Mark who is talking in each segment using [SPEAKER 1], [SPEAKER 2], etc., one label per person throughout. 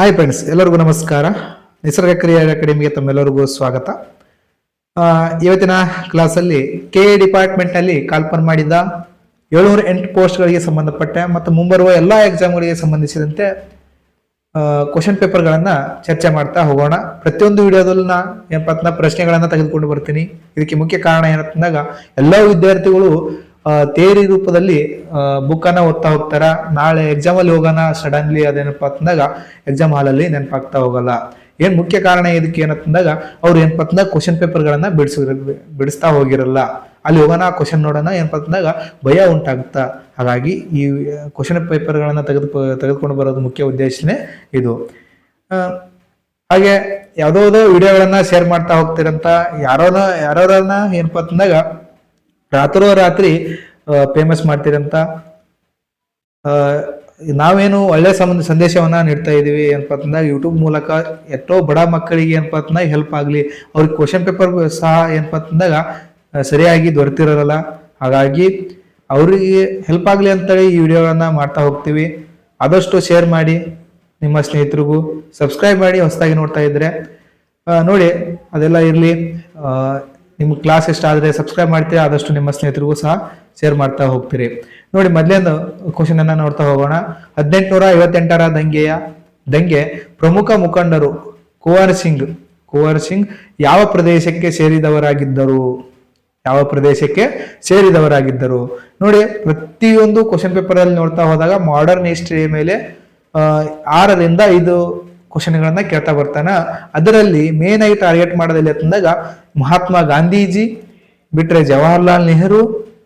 [SPEAKER 1] Hi friends ಎಲ್ಲರಿಗೂ ನಮಸ್ಕಾರ. ನಿಸರ್ಗ ಕ್ರಿಯಾ ಅಕಾಡೆಮಿಗೆ ತಮ್ಮೆಲ್ಲರಿಗೂ ಸ್ವಾಗತ. ಇವತ್ತಿನ ಕ್ಲಾಸಲ್ಲಿ ಕೆ ಎ ಡಿಪಾರ್ಟ್ಮೆಂಟ್ನಲ್ಲಿ ಕಾಲ್ಪನ್ ಮಾಡಿದ ಏಳ್ನೂರ ಎಂಟು ಪೋಸ್ಟ್ಗಳಿಗೆ ಸಂಬಂಧಪಟ್ಟ ಮತ್ತು ಮುಂಬರುವ ಎಲ್ಲ ಎಕ್ಸಾಮ್ಗಳಿಗೆ ಸಂಬಂಧಿಸಿದಂತೆ ಕ್ವಶನ್ ಪೇಪರ್ಗಳನ್ನು ಚರ್ಚೆ ಮಾಡ್ತಾ ಹೋಗೋಣ. ಪ್ರತಿಯೊಂದು ವಿಡಿಯೋದಲ್ಲೂ ನಾನು ಏನಪ್ಪ ಪ್ರಶ್ನೆಗಳನ್ನು ತೆಗೆದುಕೊಂಡು ಬರ್ತೀನಿ. ಇದಕ್ಕೆ ಮುಖ್ಯ ಕಾರಣ ಏನಂತಂದಾಗ ಎಲ್ಲ ವಿದ್ಯಾರ್ಥಿಗಳು ತೇರಿ ರೂಪದಲ್ಲಿ ಬುಕ್ ಅನ್ನ ಓದ್ತಾ ಹೋಗ್ತಾರ? ನಾಳೆ ಎಕ್ಸಾಮ್ ಅಲ್ಲಿ ಹೋಗೋಣ ಸಡನ್ಲಿ ಅದೇನಪ್ಪ ಅಂತಂದಾಗ ಎಕ್ಸಾಮ್ ಹಾಲಲ್ಲಿ ನೆನಪಾಗ್ತಾ ಹೋಗಲ್ಲ. ಏನ್ ಮುಖ್ಯ ಕಾರಣ ಇದಕ್ಕೆ ಏನಂತಂದಾಗ ಅವ್ರು ಏನಪ್ಪ ಅಂತಂದಾಗ ಕ್ವಶನ್ ಪೇಪರ್ಗಳನ್ನು ಬಿಡಿಸ ಬಿಡಿಸ್ತಾ ಹೋಗಿರಲ್ಲ. ಅಲ್ಲಿ ಹೋಗೋಣ ಕ್ವಶನ್ ನೋಡೋಣ ಏನಪ್ಪ ಅಂತಂದಾಗ ಭಯ ಉಂಟಾಗುತ್ತಾ? ಹಾಗಾಗಿ ಈ ಕ್ವಶನ್ ಪೇಪರ್ಗಳನ್ನು ತೆಗೆದು, ತೆಗೆದುಕೊಂಡು ಬರೋದು ಮುಖ್ಯ ಉದ್ದೇಶನೇ ಇದು. ಹಾಗೆ ಯಾವುದೋ ವಿಡಿಯೋಗಳನ್ನ ಶೇರ್ ಮಾಡ್ತಾ ಹೋಗ್ತಿರಂತ, ಯಾರೋನ ಯಾರೋರನ್ನ ಏನಪ್ಪ ಅಂತಂದಾಗ ರಾತ್ರೋ ರಾತ್ರಿ ಫೇಮಸ್ ಮಾಡ್ತಿರಂತ ನಾವೇನು ಒಳ್ಳೆ ಸಂಬಂಧ ಸಂದೇಶವನ್ನ ನೀಡ್ತಾ ಇದೀವಿ ಏನಪ್ಪ ಅಂತಂದಾಗ ಯೂಟ್ಯೂಬ್ ಮೂಲಕ ಎಷ್ಟೋ ಬಡ ಮಕ್ಕಳಿಗೆ ಏನಪ್ಪ ಅಂತಂದಾಗ ಹೆಲ್ಪ್ ಆಗಲಿ ಅವ್ರಿಗೆ ಕ್ವಶನ್ ಪೇಪರ್ ಸಹ ಏನಪ್ಪ ಅಂತಂದಾಗ ಸರಿಯಾಗಿ ದೊರೆತಿರಲ್ಲ. ಹಾಗಾಗಿ ಅವರಿಗೆ ಹೆಲ್ಪ್ ಆಗಲಿ ಅಂತೇಳಿ ಈ ವಿಡಿಯೋಗಳನ್ನು ಮಾಡ್ತಾ ಹೋಗ್ತೀವಿ. ಆದಷ್ಟು ಶೇರ್ ಮಾಡಿ ನಿಮ್ಮ ಸ್ನೇಹಿತರಿಗೂ. ಸಬ್ಸ್ಕ್ರೈಬ್ ಮಾಡಿ ಹೊಸದಾಗಿ ನೋಡ್ತಾ ಇದ್ರೆ ಆ, ನೋಡಿ ಅದೆಲ್ಲ ಇರಲಿ. ನಿಮ್ಮ ಕ್ಲಾಸ್ ಇಷ್ಟ ಆದರೆ ಸಬ್ಸ್ಕ್ರೈಬ್ ಮಾಡ್ತೀರಾ, ಆದಷ್ಟು ನಿಮ್ಮ ಸ್ನೇಹಿತರಿಗೂ ಸಹ ಶೇರ್ ಮಾಡ್ತಾ ಹೋಗ್ತೀರಿ. ನೋಡಿ ಮೊದಲೇನು ಕ್ವಶನ್ ಅನ್ನ ನೋಡ್ತಾ ಹೋಗೋಣ. ಹದಿನೆಂಟುನೂರ ಐವತ್ತೆಂಟರ ದಂಗೆಯ, ದಂಗೆ ಪ್ರಮುಖ ಮುಖಂಡರು ಕುವರ್ ಸಿಂಗ್ ಕುವರ್ ಸಿಂಗ್ ಯಾವ ಪ್ರದೇಶಕ್ಕೆ ಸೇರಿದವರಾಗಿದ್ದರು? ಯಾವ ಪ್ರದೇಶಕ್ಕೆ ಸೇರಿದವರಾಗಿದ್ದರು? ನೋಡಿ, ಪ್ರತಿಯೊಂದು ಕ್ವಶನ್ ಪೇಪರ್ ಅಲ್ಲಿ ನೋಡ್ತಾ ಹೋದಾಗ ಮಾಡರ್ನ್ ಹಿಸ್ಟ್ರಿ ಮೇಲೆ ಆರರಿಂದ ಐದು ಕ್ವಶನ್ಗಳನ್ನ ಕೇಳ್ತಾ ಬರ್ತಾನ. ಅದರಲ್ಲಿ ಮೇನ್ ಆಗಿ ಟಾರ್ಗೆಟ್ ಮಾಡೋದಿಲ್ಲ ಅಂತಂದಾಗ ಮಹಾತ್ಮ ಗಾಂಧೀಜಿ, ಬಿಟ್ರೆ ಜವಾಹರ್ಲಾಲ್ ನೆಹರು,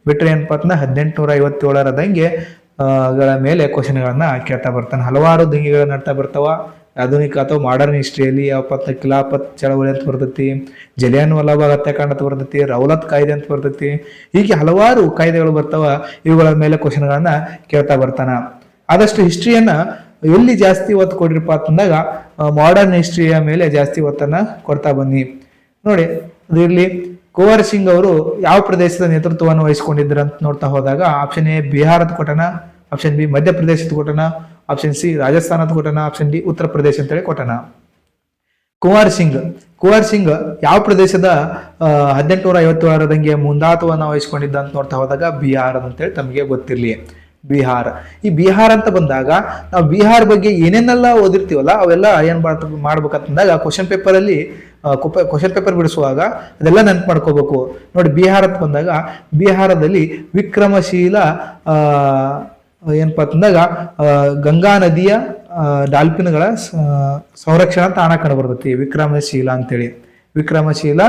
[SPEAKER 1] ಬಿಟ್ರೆ ಏನಪ್ಪ ಅಂತಂದ್ರೆ ಹದಿನೆಂಟುನೂರ ಐವತ್ತೇಳರ ದಂಗೆ ಗಳ ಮೇಲೆ ಕ್ವಶನ್ಗಳನ್ನ ಕೇಳ್ತಾ ಬರ್ತಾನೆ. ಹಲವಾರು ದಂಗೆಗಳು ನಡ್ತಾ ಬರ್ತಾವ. ಆಧುನಿಕ ಅಥವಾ ಮಾಡರ್ನ್ ಹಿಸ್ಟ್ರಿಯಲ್ಲಿ ಯಾವ ಪತ್ನ ಕಿಲಾಪತ್ ಚಳವಳಿ ಅಂತ ಬರ್ತೈತಿ. ಜಲಿಯನ್ ವಲ್ಲಭಾಗ್ ಹತ್ಯಾಕಾಂಡ ಅಂತ ಬರ್ತೈತಿ. ರೌಲತ್ ಕಾಯ್ದೆ ಅಂತ ಬರ್ತೈತಿ. ಹೀಗೆ ಹಲವಾರು ಕಾಯ್ದೆಗಳು ಬರ್ತಾವ. ಇವುಗಳ ಮೇಲೆ ಕ್ವಶನ್ಗಳನ್ನ ಕೇಳ್ತಾ ಬರ್ತಾನ. ಆದಷ್ಟು ಹಿಸ್ಟ್ರಿಯನ್ನ ಎಲ್ಲಿ ಜಾಸ್ತಿ ಒತ್ತು ಕೊಡ್ರಿಪ್ಪ ಅಂತಂದಾಗ ಮಾಡರ್ನ್ ಹಿಸ್ಟ್ರಿಯ ಮೇಲೆ ಜಾಸ್ತಿ ಒತ್ತನ್ನು ಕೊಡ್ತಾ ಬನ್ನಿ. ನೋಡಿ, ಅದು ಇಲ್ಲಿ ಕುವರ್ ಸಿಂಗ್ ಅವರು ಯಾವ ಪ್ರದೇಶದ ನೇತೃತ್ವವನ್ನು ವಹಿಸಿಕೊಂಡಿದ್ರು ಅಂತ ನೋಡ್ತಾ ಹೋದಾಗ ಆಪ್ಷನ್ ಎ ಬಿಹಾರದ ಕೊಟ್ಟನ ಆಪ್ಷನ್ ಬಿ ಮಧ್ಯಪ್ರದೇಶದ ಕೊಟ್ಟನ ಆಪ್ಷನ್ ಸಿ ರಾಜಸ್ಥಾನದ ಕೊಟ್ಟನ ಆಪ್ಷನ್ ಡಿ ಉತ್ತರ ಪ್ರದೇಶ ಅಂತೇಳಿ ಕೊಟ್ಟನ ಕುಮಾರ್ ಸಿಂಗ್, ಕುವರ್ ಸಿಂಗ್ ಯಾವ ಪ್ರದೇಶದ ಹದಿನೆಂಟುನೂರ ಐವತ್ತು ಆರದಂಗೆ ಮುಂದಾತವನ್ನು ವಹಿಸಿಕೊಂಡಿದ್ದ ಅಂತ ನೋಡ್ತಾ ಹೋದಾಗ, ಬಿಹಾರದ ಅಂತೇಳಿ ತಮಗೆ ಗೊತ್ತಿರಲಿ. ಬಿಹಾರ್. ಈ ಬಿಹಾರ ಅಂತ ಬಂದಾಗ ನಾವು ಬಿಹಾರ ಬಗ್ಗೆ ಏನೇನೆಲ್ಲ ಓದಿರ್ತೀವಲ್ಲ, ಅವೆಲ್ಲ ಏನ್ ಮಾಡ್ತ ಮಾಡ್ಬೇಕಂತಂದಾಗ ಕ್ವಶನ್ ಪೇಪರ್ ಅಲ್ಲಿ ಕ್ವಶನ್ ಪೇಪರ್ ಬಿಡಿಸುವಾಗ ಅದೆಲ್ಲ ನೆನ್ಪು ಮಾಡ್ಕೋಬೇಕು. ನೋಡಿ, ಬಿಹಾರ ಅಂತ ಬಂದಾಗ ಬಿಹಾರದಲ್ಲಿ ವಿಕ್ರಮಶೀಲ ಏನಪ್ಪ ಅಂತಂದಾಗ ಗಂಗಾ ನದಿಯ ಡಾಲ್ಫಿನ್ಗಳ ಸಂರಕ್ಷಣಾ ತಾಣ ಕಂಡು ಬರ್ತೈತಿ, ವಿಕ್ರಮಶೀಲ ಅಂತೇಳಿ. ವಿಕ್ರಮಶೀಲ,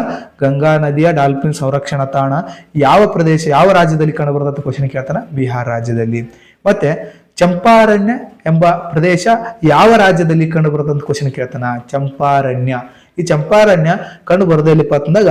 [SPEAKER 1] ಗಂಗಾ ನದಿಯ ಡಾಲ್ಫಿನ್ ಸಂರಕ್ಷಣಾ ತಾಣ. ಯಾವ ಪ್ರದೇಶ, ಯಾವ ರಾಜ್ಯದಲ್ಲಿ ಕಂಡು ಅಂತ ಕ್ವಶನ್ ಕೇಳ್ತಾನೆ? ಬಿಹಾರ ರಾಜ್ಯದಲ್ಲಿ. ಮತ್ತೆ ಚಂಪಾರಣ್ಯ ಎಂಬ ಪ್ರದೇಶ ಯಾವ ರಾಜ್ಯದಲ್ಲಿ ಕಂಡು ಅಂತ ಕ್ವಶನ್ ಕೇಳ್ತಾನ? ಚಂಪಾರಣ್ಯ. ಈ ಚಂಪಾರಣ್ಯ ಕಂಡು ಬರೋದಿಲ್ಲಪ್ಪ ಅಂತಂದಾಗ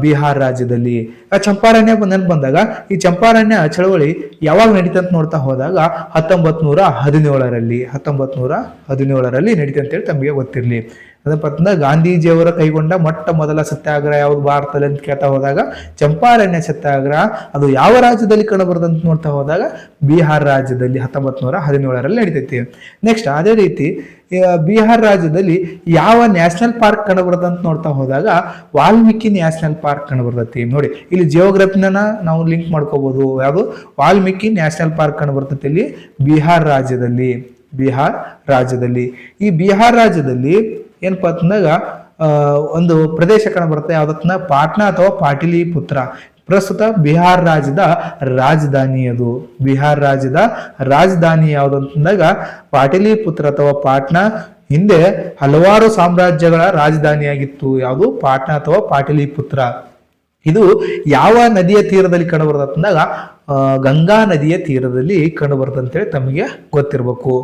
[SPEAKER 1] ಬಿಹಾರ್ ರಾಜ್ಯದಲ್ಲಿ. ಆ, ಚಂಪಾರಣ್ಯ ನೆನಪು ಬಂದಾಗ, ಈ ಚಂಪಾರಣ್ಯ ಚಳವಳಿ ಯಾವಾಗ ನಡೀತ ಅಂತ ನೋಡ್ತಾ ಹೋದಾಗ ಹತ್ತೊಂಬತ್ ನೂರ ಹದಿನೇಳರಲ್ಲಿ. ಹತ್ತೊಂಬತ್ ನೂರ ಹದಿನೇಳರಲ್ಲಿ ನಡೀತೆ ಅಂತೇಳಿ ತಮಗೆ ಗೊತ್ತಿರಲಿ. ಅಂತಂದ್ರೆ ಗಾಂಧೀಜಿಯವರ ಕೈಗೊಂಡ ಮೊಟ್ಟ ಮೊದಲ ಸತ್ಯಾಗ್ರಹ ಯಾವ್ದು? ಭಾರತದಲ್ಲಿ ಅಂತ ಕೇಳ್ತಾ ಹೋದಾಗ ಚಂಪಾರಣ್ಯ ಸತ್ಯಾಗ್ರಹ. ಅದು ಯಾವ ರಾಜ್ಯದಲ್ಲಿ ಕಂಡು ಅಂತ ನೋಡ್ತಾ ಹೋದಾಗ ಬಿಹಾರ್ ರಾಜ್ಯದಲ್ಲಿ ಹತ್ತೊಂಬತ್ ನೂರ ಹದಿನೇಳರಲ್ಲಿ ನಡೀತೈತಿ. ನೆಕ್ಸ್ಟ್ ಅದೇ ರೀತಿ ಬಿಹಾರ್ ರಾಜ್ಯದಲ್ಲಿ ಯಾವ ನ್ಯಾಷನಲ್ ಪಾರ್ಕ್ ಕಂಡು ಅಂತ ನೋಡ್ತಾ ಹೋದಾಗ ವಾಲ್ಮೀಕಿ ನ್ಯಾಷನಲ್ ಪಾರ್ಕ್ ಕಂಡುಬರ್ತೈತಿ. ನೋಡಿ, ಇಲ್ಲಿ ಜಿಯೋಗ್ರಫಿನ ನಾವು ಲಿಂಕ್ ಮಾಡ್ಕೋಬಹುದು ಯಾವುದು? ವಾಲ್ಮೀಕಿ ನ್ಯಾಷನಲ್ ಪಾರ್ಕ್ ಕಂಡು ಬರ್ತೈತಿ ಇಲ್ಲಿ ಬಿಹಾರ್ ರಾಜ್ಯದಲ್ಲಿ. ಬಿಹಾರ್ ರಾಜ್ಯದಲ್ಲಿ. ಈ ಬಿಹಾರ್ ರಾಜ್ಯದಲ್ಲಿ ಏನಪ್ಪಾ ಅಂತಂದಾಗ ಒಂದು ಪ್ರದೇಶ ಬರುತ್ತೆ ಯಾವ್ದತ್ನ ಪಾಟ್ನಾ ಅಥವಾ ಪಾಟಿಲಿ ಪುತ್ರ ಪ್ರಸ್ತುತ ಬಿಹಾರ್ ರಾಜ್ಯದ ರಾಜಧಾನಿ ಅದು. ಬಿಹಾರ್ ರಾಜ್ಯದ ರಾಜಧಾನಿ ಯಾವುದು ಅಂತಂದಾಗ ಪಾಟಲಿಪುತ್ರ ಅಥವಾ ಪಾಟ್ನಾ ಹಿಂದೆ ಹಲವಾರು ಸಾಮ್ರಾಜ್ಯಗಳ ರಾಜಧಾನಿಯಾಗಿತ್ತು. ಯಾವುದು? ಪಾಟ್ನಾ ಅಥವಾ ಪಾಟಲಿಪುತ್ರ. ಇದು ಯಾವ ನದಿಯ ತೀರದಲ್ಲಿ ಕಂಡು ಬರ್ತದೆ ಅಂದಾಗ ಗಂಗಾ ನದಿಯ ತೀರದಲ್ಲಿ ಕಂಡು ಬರ್ತದೆ ಅಂತೇಳಿ ತಮಗೆ ಗೊತ್ತಿರಬೇಕು.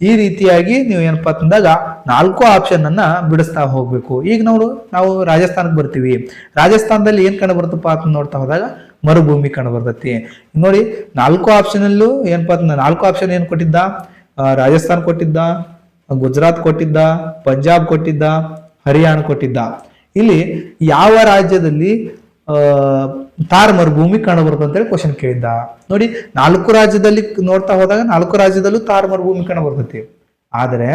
[SPEAKER 1] ಈ ರೀತಿಯಾಗಿ ನೀವು ಏನಪ್ಪಾ ಅಂತಂದಾಗ ನಾಲ್ಕು ಆಪ್ಷನ್ ಅನ್ನ ಬಿಡಿಸ್ತಾ ಹೋಗ್ಬೇಕು. ಈಗ ನಾವು ನಾವು ರಾಜಸ್ಥಾನಕ್ಕೆ ಬರ್ತೀವಿ. ರಾಜಸ್ಥಾನದಲ್ಲಿ ಏನ್ ಕಂಡು ಬರ್ತಪ್ಪ ಅಂತ ನೋಡ್ತಾ ಹೋದಾಗ ಮರುಭೂಮಿ ಕಂಡು ಬರ್ತೈತಿ. ನೋಡಿ, ನಾಲ್ಕು ಆಪ್ಷನ್ ಅಲ್ಲೂ ಏನಪ್ಪಾ ಅಂತ ನಾಲ್ಕು ಆಪ್ಷನ್ ಏನ್ ಕೊಟ್ಟಿದ್ದ? ರಾಜಸ್ಥಾನ ಕೊಟ್ಟಿದ್ದ, ಗುಜರಾತ್ ಕೊಟ್ಟಿದ್ದ, ಪಂಜಾಬ್ ಕೊಟ್ಟಿದ್ದ, ಹರಿಯಾಣ ಕೊಟ್ಟಿದ್ದ. ಇಲ್ಲಿ ಯಾವ ರಾಜ್ಯದಲ್ಲಿ ತಾರ್ ಮರುಭೂಮಿ ಕಾಣಬರುತ್ತೆ ಅಂತೇಳಿ ಕ್ವಶನ್ ಕೇಳಿದ್ದ. ನೋಡಿ, ನಾಲ್ಕು ರಾಜ್ಯದಲ್ಲಿ ನೋಡ್ತಾ ಹೋದಾಗ ನಾಲ್ಕು ರಾಜ್ಯದಲ್ಲೂ ತಾರ್ ಮರುಭೂಮಿ ಕಾಣಬರ್ತೈತಿ. ಆದರೆ,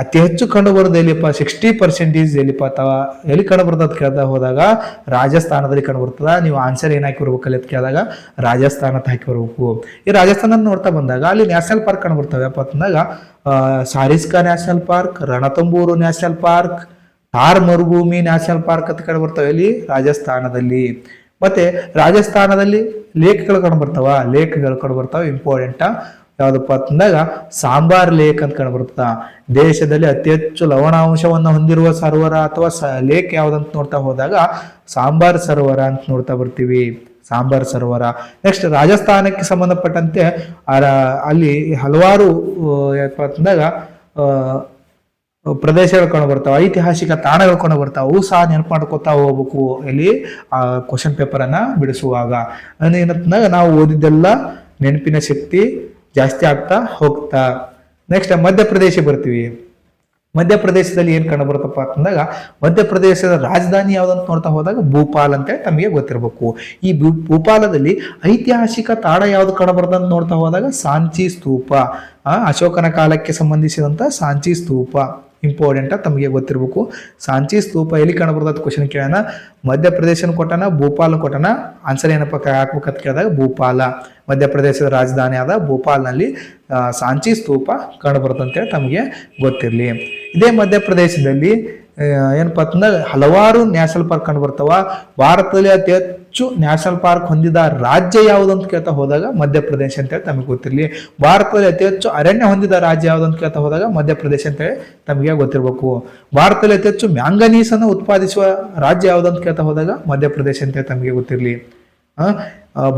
[SPEAKER 1] ಅತಿ ಹೆಚ್ಚು ಕಂಡು ಬರೋದು ಎಲ್ಲಿಪ್ಪ ಸಿಕ್ಸ್ಟಿ ಪರ್ಸೆಂಟೇಜ್ ಎಲ್ಲಿಪ್ಪ ಅಥವಾ ಎಲ್ಲಿ ಕಂಡು ಬರ್ತದೆ ಕೇಳ್ತಾ ಹೋದಾಗ, ರಾಜಸ್ಥಾನದಲ್ಲಿ ಕಂಡು ಬರ್ತದ ನೀವು ಆನ್ಸರ್ ಏನ್ ಹಾಕಿ ಬರ್ಬೇಕಲ್ಲಿ ಅಂತ ಕೇಳಿದಾಗ, ರಾಜಸ್ಥಾನ ಅಂತ ಹಾಕಿ ಬರ್ಬೇಕು. ಈ ರಾಜಸ್ಥಾನ ನೋಡ್ತಾ ಬಂದಾಗ, ಅಲ್ಲಿ ನ್ಯಾಷನಲ್ ಪಾರ್ಕ್ ಕಂಡು ಬರ್ತವೆ ಅಂತಂದಾಗ Sariska national park Ranthambore national park Thar ಮರುಭೂಮಿ ನ್ಯಾಷನಲ್ ಪಾರ್ಕ್ ಅಂತ ಕಂಡು ಬರ್ತವೆ ಇಲ್ಲಿ ರಾಜಸ್ಥಾನದಲ್ಲಿ. ಮತ್ತೆ ರಾಜಸ್ಥಾನದಲ್ಲಿ ಲೇಕ್ಗಳು ಕಂಡು ಬರ್ತಾವ? ಲೇಕ್ಗಳು ಕಂಡು ಬರ್ತಾವ ಇಂಪಾರ್ಟೆಂಟ್ ಯಾವ್ದಪ್ಪ ಅಂತಂದಾಗ ಸಾಂಬಾರ್ ಲೇಕ್ ಅಂತ ಕಂಡು ಬರ್ತದ. ದೇಶದಲ್ಲಿ ಅತಿ ಹೆಚ್ಚು ಲವಣಾಂಶವನ್ನು ಹೊಂದಿರುವ ಸರೋವರ ಅಥವಾ ಲೇಕ್ ಯಾವ್ದಂತ ನೋಡ್ತಾ ಹೋದಾಗ ಸಾಂಬಾರ್ ಸರೋವರ ಅಂತ ನೋಡ್ತಾ ಬರ್ತೀವಿ. ಸಾಂಬಾರ್ ಸರೋವರ. ನೆಕ್ಸ್ಟ್ ರಾಜಸ್ಥಾನಕ್ಕೆ ಸಂಬಂಧಪಟ್ಟಂತೆ ಅಲ್ಲಿ ಹಲವಾರು ಏನಪ್ಪ ಅಂತಂದಾಗ ಪ್ರದೇಶಗಳು ಕಂಡು ಬರ್ತಾವ, ಐತಿಹಾಸಿಕ ತಾಣಗಳು ಕಂಡು ಬರ್ತಾವ, ಅವು ಸಹ ನೆನಪು ಮಾಡ್ಕೊತಾ ಹೋಗ್ಬೇಕು ಇಲ್ಲಿ ಆ ಕ್ವಶನ್ ಪೇಪರ್ ಅನ್ನ ಬಿಡಿಸುವಾಗ. ಏನಂತಂದಾಗ ನಾವು ಓದಿದ್ದೆಲ್ಲ ನೆನಪಿನ ಶಕ್ತಿ ಜಾಸ್ತಿ ಆಗ್ತಾ ಹೋಗ್ತಾ. ನೆಕ್ಸ್ಟ್ ಮಧ್ಯಪ್ರದೇಶ ಬರ್ತೀವಿ. ಮಧ್ಯಪ್ರದೇಶದಲ್ಲಿ ಏನ್ ಕಂಡು ಬರುತ್ತಪ್ಪ ಅಂತಂದಾಗ, ಮಧ್ಯಪ್ರದೇಶದ ರಾಜಧಾನಿ ಯಾವ್ದಂತ ನೋಡ್ತಾ ಹೋದಾಗ ಭೂಪಾಲ್ ಅಂತ ತಮಗೆ ಗೊತ್ತಿರಬೇಕು. ಈ ಭೂಪಾಲದಲ್ಲಿ ಐತಿಹಾಸಿಕ ತಾಣ ಯಾವ್ದು ಕಂಡು ಬರ್ತಂತ ನೋಡ್ತಾ ಹೋದಾಗ, ಸಾಂಚಿ ಸ್ತೂಪ. ಅಶೋಕನ ಕಾಲಕ್ಕೆ ಸಂಬಂಧಿಸಿದಂಥ ಸಾಂಚಿ ಸ್ತೂಪ ಇಂಪಾರ್ಟೆಂಟ್ ತಮಗೆ ಗೊತ್ತಿರಬೇಕು. ಸಾಂಚಿ ಸ್ತೂಪ ಎಲ್ಲಿ ಕಾಣಬಾರ್ದು ಕ್ವಶನ್ ಕೇಳೋಣ. ಮಧ್ಯಪ್ರದೇಶನ ಕೊಟ್ಟನ ಭೂಪಾಲ್ ಕೊಟ್ಟನ. ಆನ್ಸರ್ ಏನಪ್ಪ ಹಾಕ್ಬೇಕಂತ ಕೇಳಿದಾಗ ಭೂಪಾಲ. ಮಧ್ಯಪ್ರದೇಶದ ರಾಜಧಾನಿ ಆದ ಭೂಪಾಲ್ನಲ್ಲಿ ಸಾಂಚಿ ಸ್ತೂಪ ಅಂತೇಳಿ ತಮಗೆ ಗೊತ್ತಿರಲಿ. ಇದೇ ಮಧ್ಯಪ್ರದೇಶದಲ್ಲಿ ಏನಪ್ಪಾ ಅಂತಂದ್ರೆ ಹಲವಾರು ನ್ಯಾಷನಲ್ ಪಾರ್ಕ್ ಕಂಡು ಬರ್ತಾವ ಭಾರತದಲ್ಲಿ ಅತಿ ಹೆಚ್ಚು ನ್ಯಾಷನಲ್ ಪಾರ್ಕ್ ಹೊಂದಿದ ರಾಜ್ಯ ಯಾವುದು ಅಂತ ಕೇಳ್ತಾ ಹೋದಾಗ ಮಧ್ಯಪ್ರದೇಶ ಅಂತೇಳಿ ತಮಗೆ ಗೊತ್ತಿರಲಿ. ಭಾರತದಲ್ಲಿ ಅತಿ ಹೆಚ್ಚು ಅರಣ್ಯ ಹೊಂದಿದ ರಾಜ್ಯ ಯಾವುದು ಅಂತ ಕೇಳ್ತಾ ಹೋದಾಗ ಮಧ್ಯಪ್ರದೇಶ ಅಂತೇಳಿ ತಮಗೆ ಗೊತ್ತಿರಬೇಕು. ಭಾರತದಲ್ಲಿ ಅತಿ ಹೆಚ್ಚು ಮ್ಯಾಂಗನೀಸ್ ಅನ್ನು ಉತ್ಪಾದಿಸುವ ರಾಜ್ಯ ಯಾವುದು ಅಂತ ಕೇಳ್ತಾ ಹೋದಾಗ ಮಧ್ಯಪ್ರದೇಶ ಅಂತೇಳಿ ತಮಗೆ ಗೊತ್ತಿರಲಿ.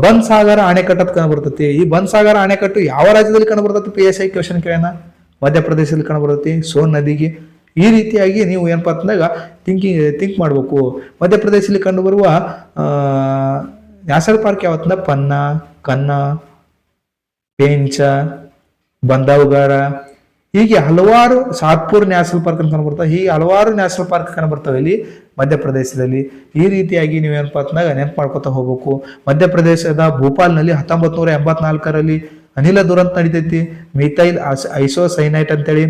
[SPEAKER 1] ಬನ್ ಸಾಗರ ಬನ್ಸಾಗರ ಅಣೆಕಟ್ಟು ಅಂತ ಕಂಡು ಬರ್ತೈತಿ ಈ ಬನ್ಸಾಗರ ಅಣೆಕಟ್ಟು ಯಾವ ರಾಜ್ಯದಲ್ಲಿ ಕಂಡುಬರ್ತೈತಿ? ಪಿ ಎಸ್ ಐ ಕ್ವಶನ್ ಕೇಳೋಣ. ಮಧ್ಯಪ್ರದೇಶದಲ್ಲಿ ಕಂಡುಬರ್ತತಿ. ಸೋನ್ ನದಿಗೆ ಈ ರೀತಿಯಾಗಿ ನೀವು ಏನಪ್ಪ ಅಂತಂದಾಗ ಥಿಂಕಿಂಗ್ ಥಿಂಕ್ ಮಾಡಬೇಕು. ಮಧ್ಯಪ್ರದೇಶದಲ್ಲಿ ಕಂಡುಬರುವ ನ್ಯಾಷನಲ್ ಪಾರ್ಕ್ ಯಾವತ್ತಂದ? ಪನ್ನ, ಕನ್ನ, ಪೇಂಚ, ಬಂದಾವುಗಾರ. ಹೀಗೆ ಹಲವಾರು ಸಾತ್ಪುರ್ ನ್ಯಾಷನಲ್ ಪಾರ್ಕ್ ಅಂತ ಕಂಡುಬರ್ತವೆ. ಹೀಗೆ ಹಲವಾರು ನ್ಯಾಷನಲ್ ಪಾರ್ಕ್ ಕಂಡುಬರ್ತವೆ ಇಲ್ಲಿ ಮಧ್ಯಪ್ರದೇಶದಲ್ಲಿ. ಈ ರೀತಿಯಾಗಿ ನೀವು ಏನಪ್ಪ ಅಂತಂದಾಗ ನೆನಪು ಮಾಡ್ಕೊತಾ ಹೋಗ್ಬೇಕು. ಮಧ್ಯಪ್ರದೇಶದ ಭೋಪಾಲ್ನಲ್ಲಿ ಹತ್ತೊಂಬತ್ತು ನೂರ ಎಂಬತ್ನಾಲ್ಕರಲ್ಲಿ ಅನಿಲ ದುರಂತ ನಡೀತೈತಿ. ಮಿಥೈಲ್ ಐಸೋಸೈನೈಟ್ ಅಂತೇಳಿ.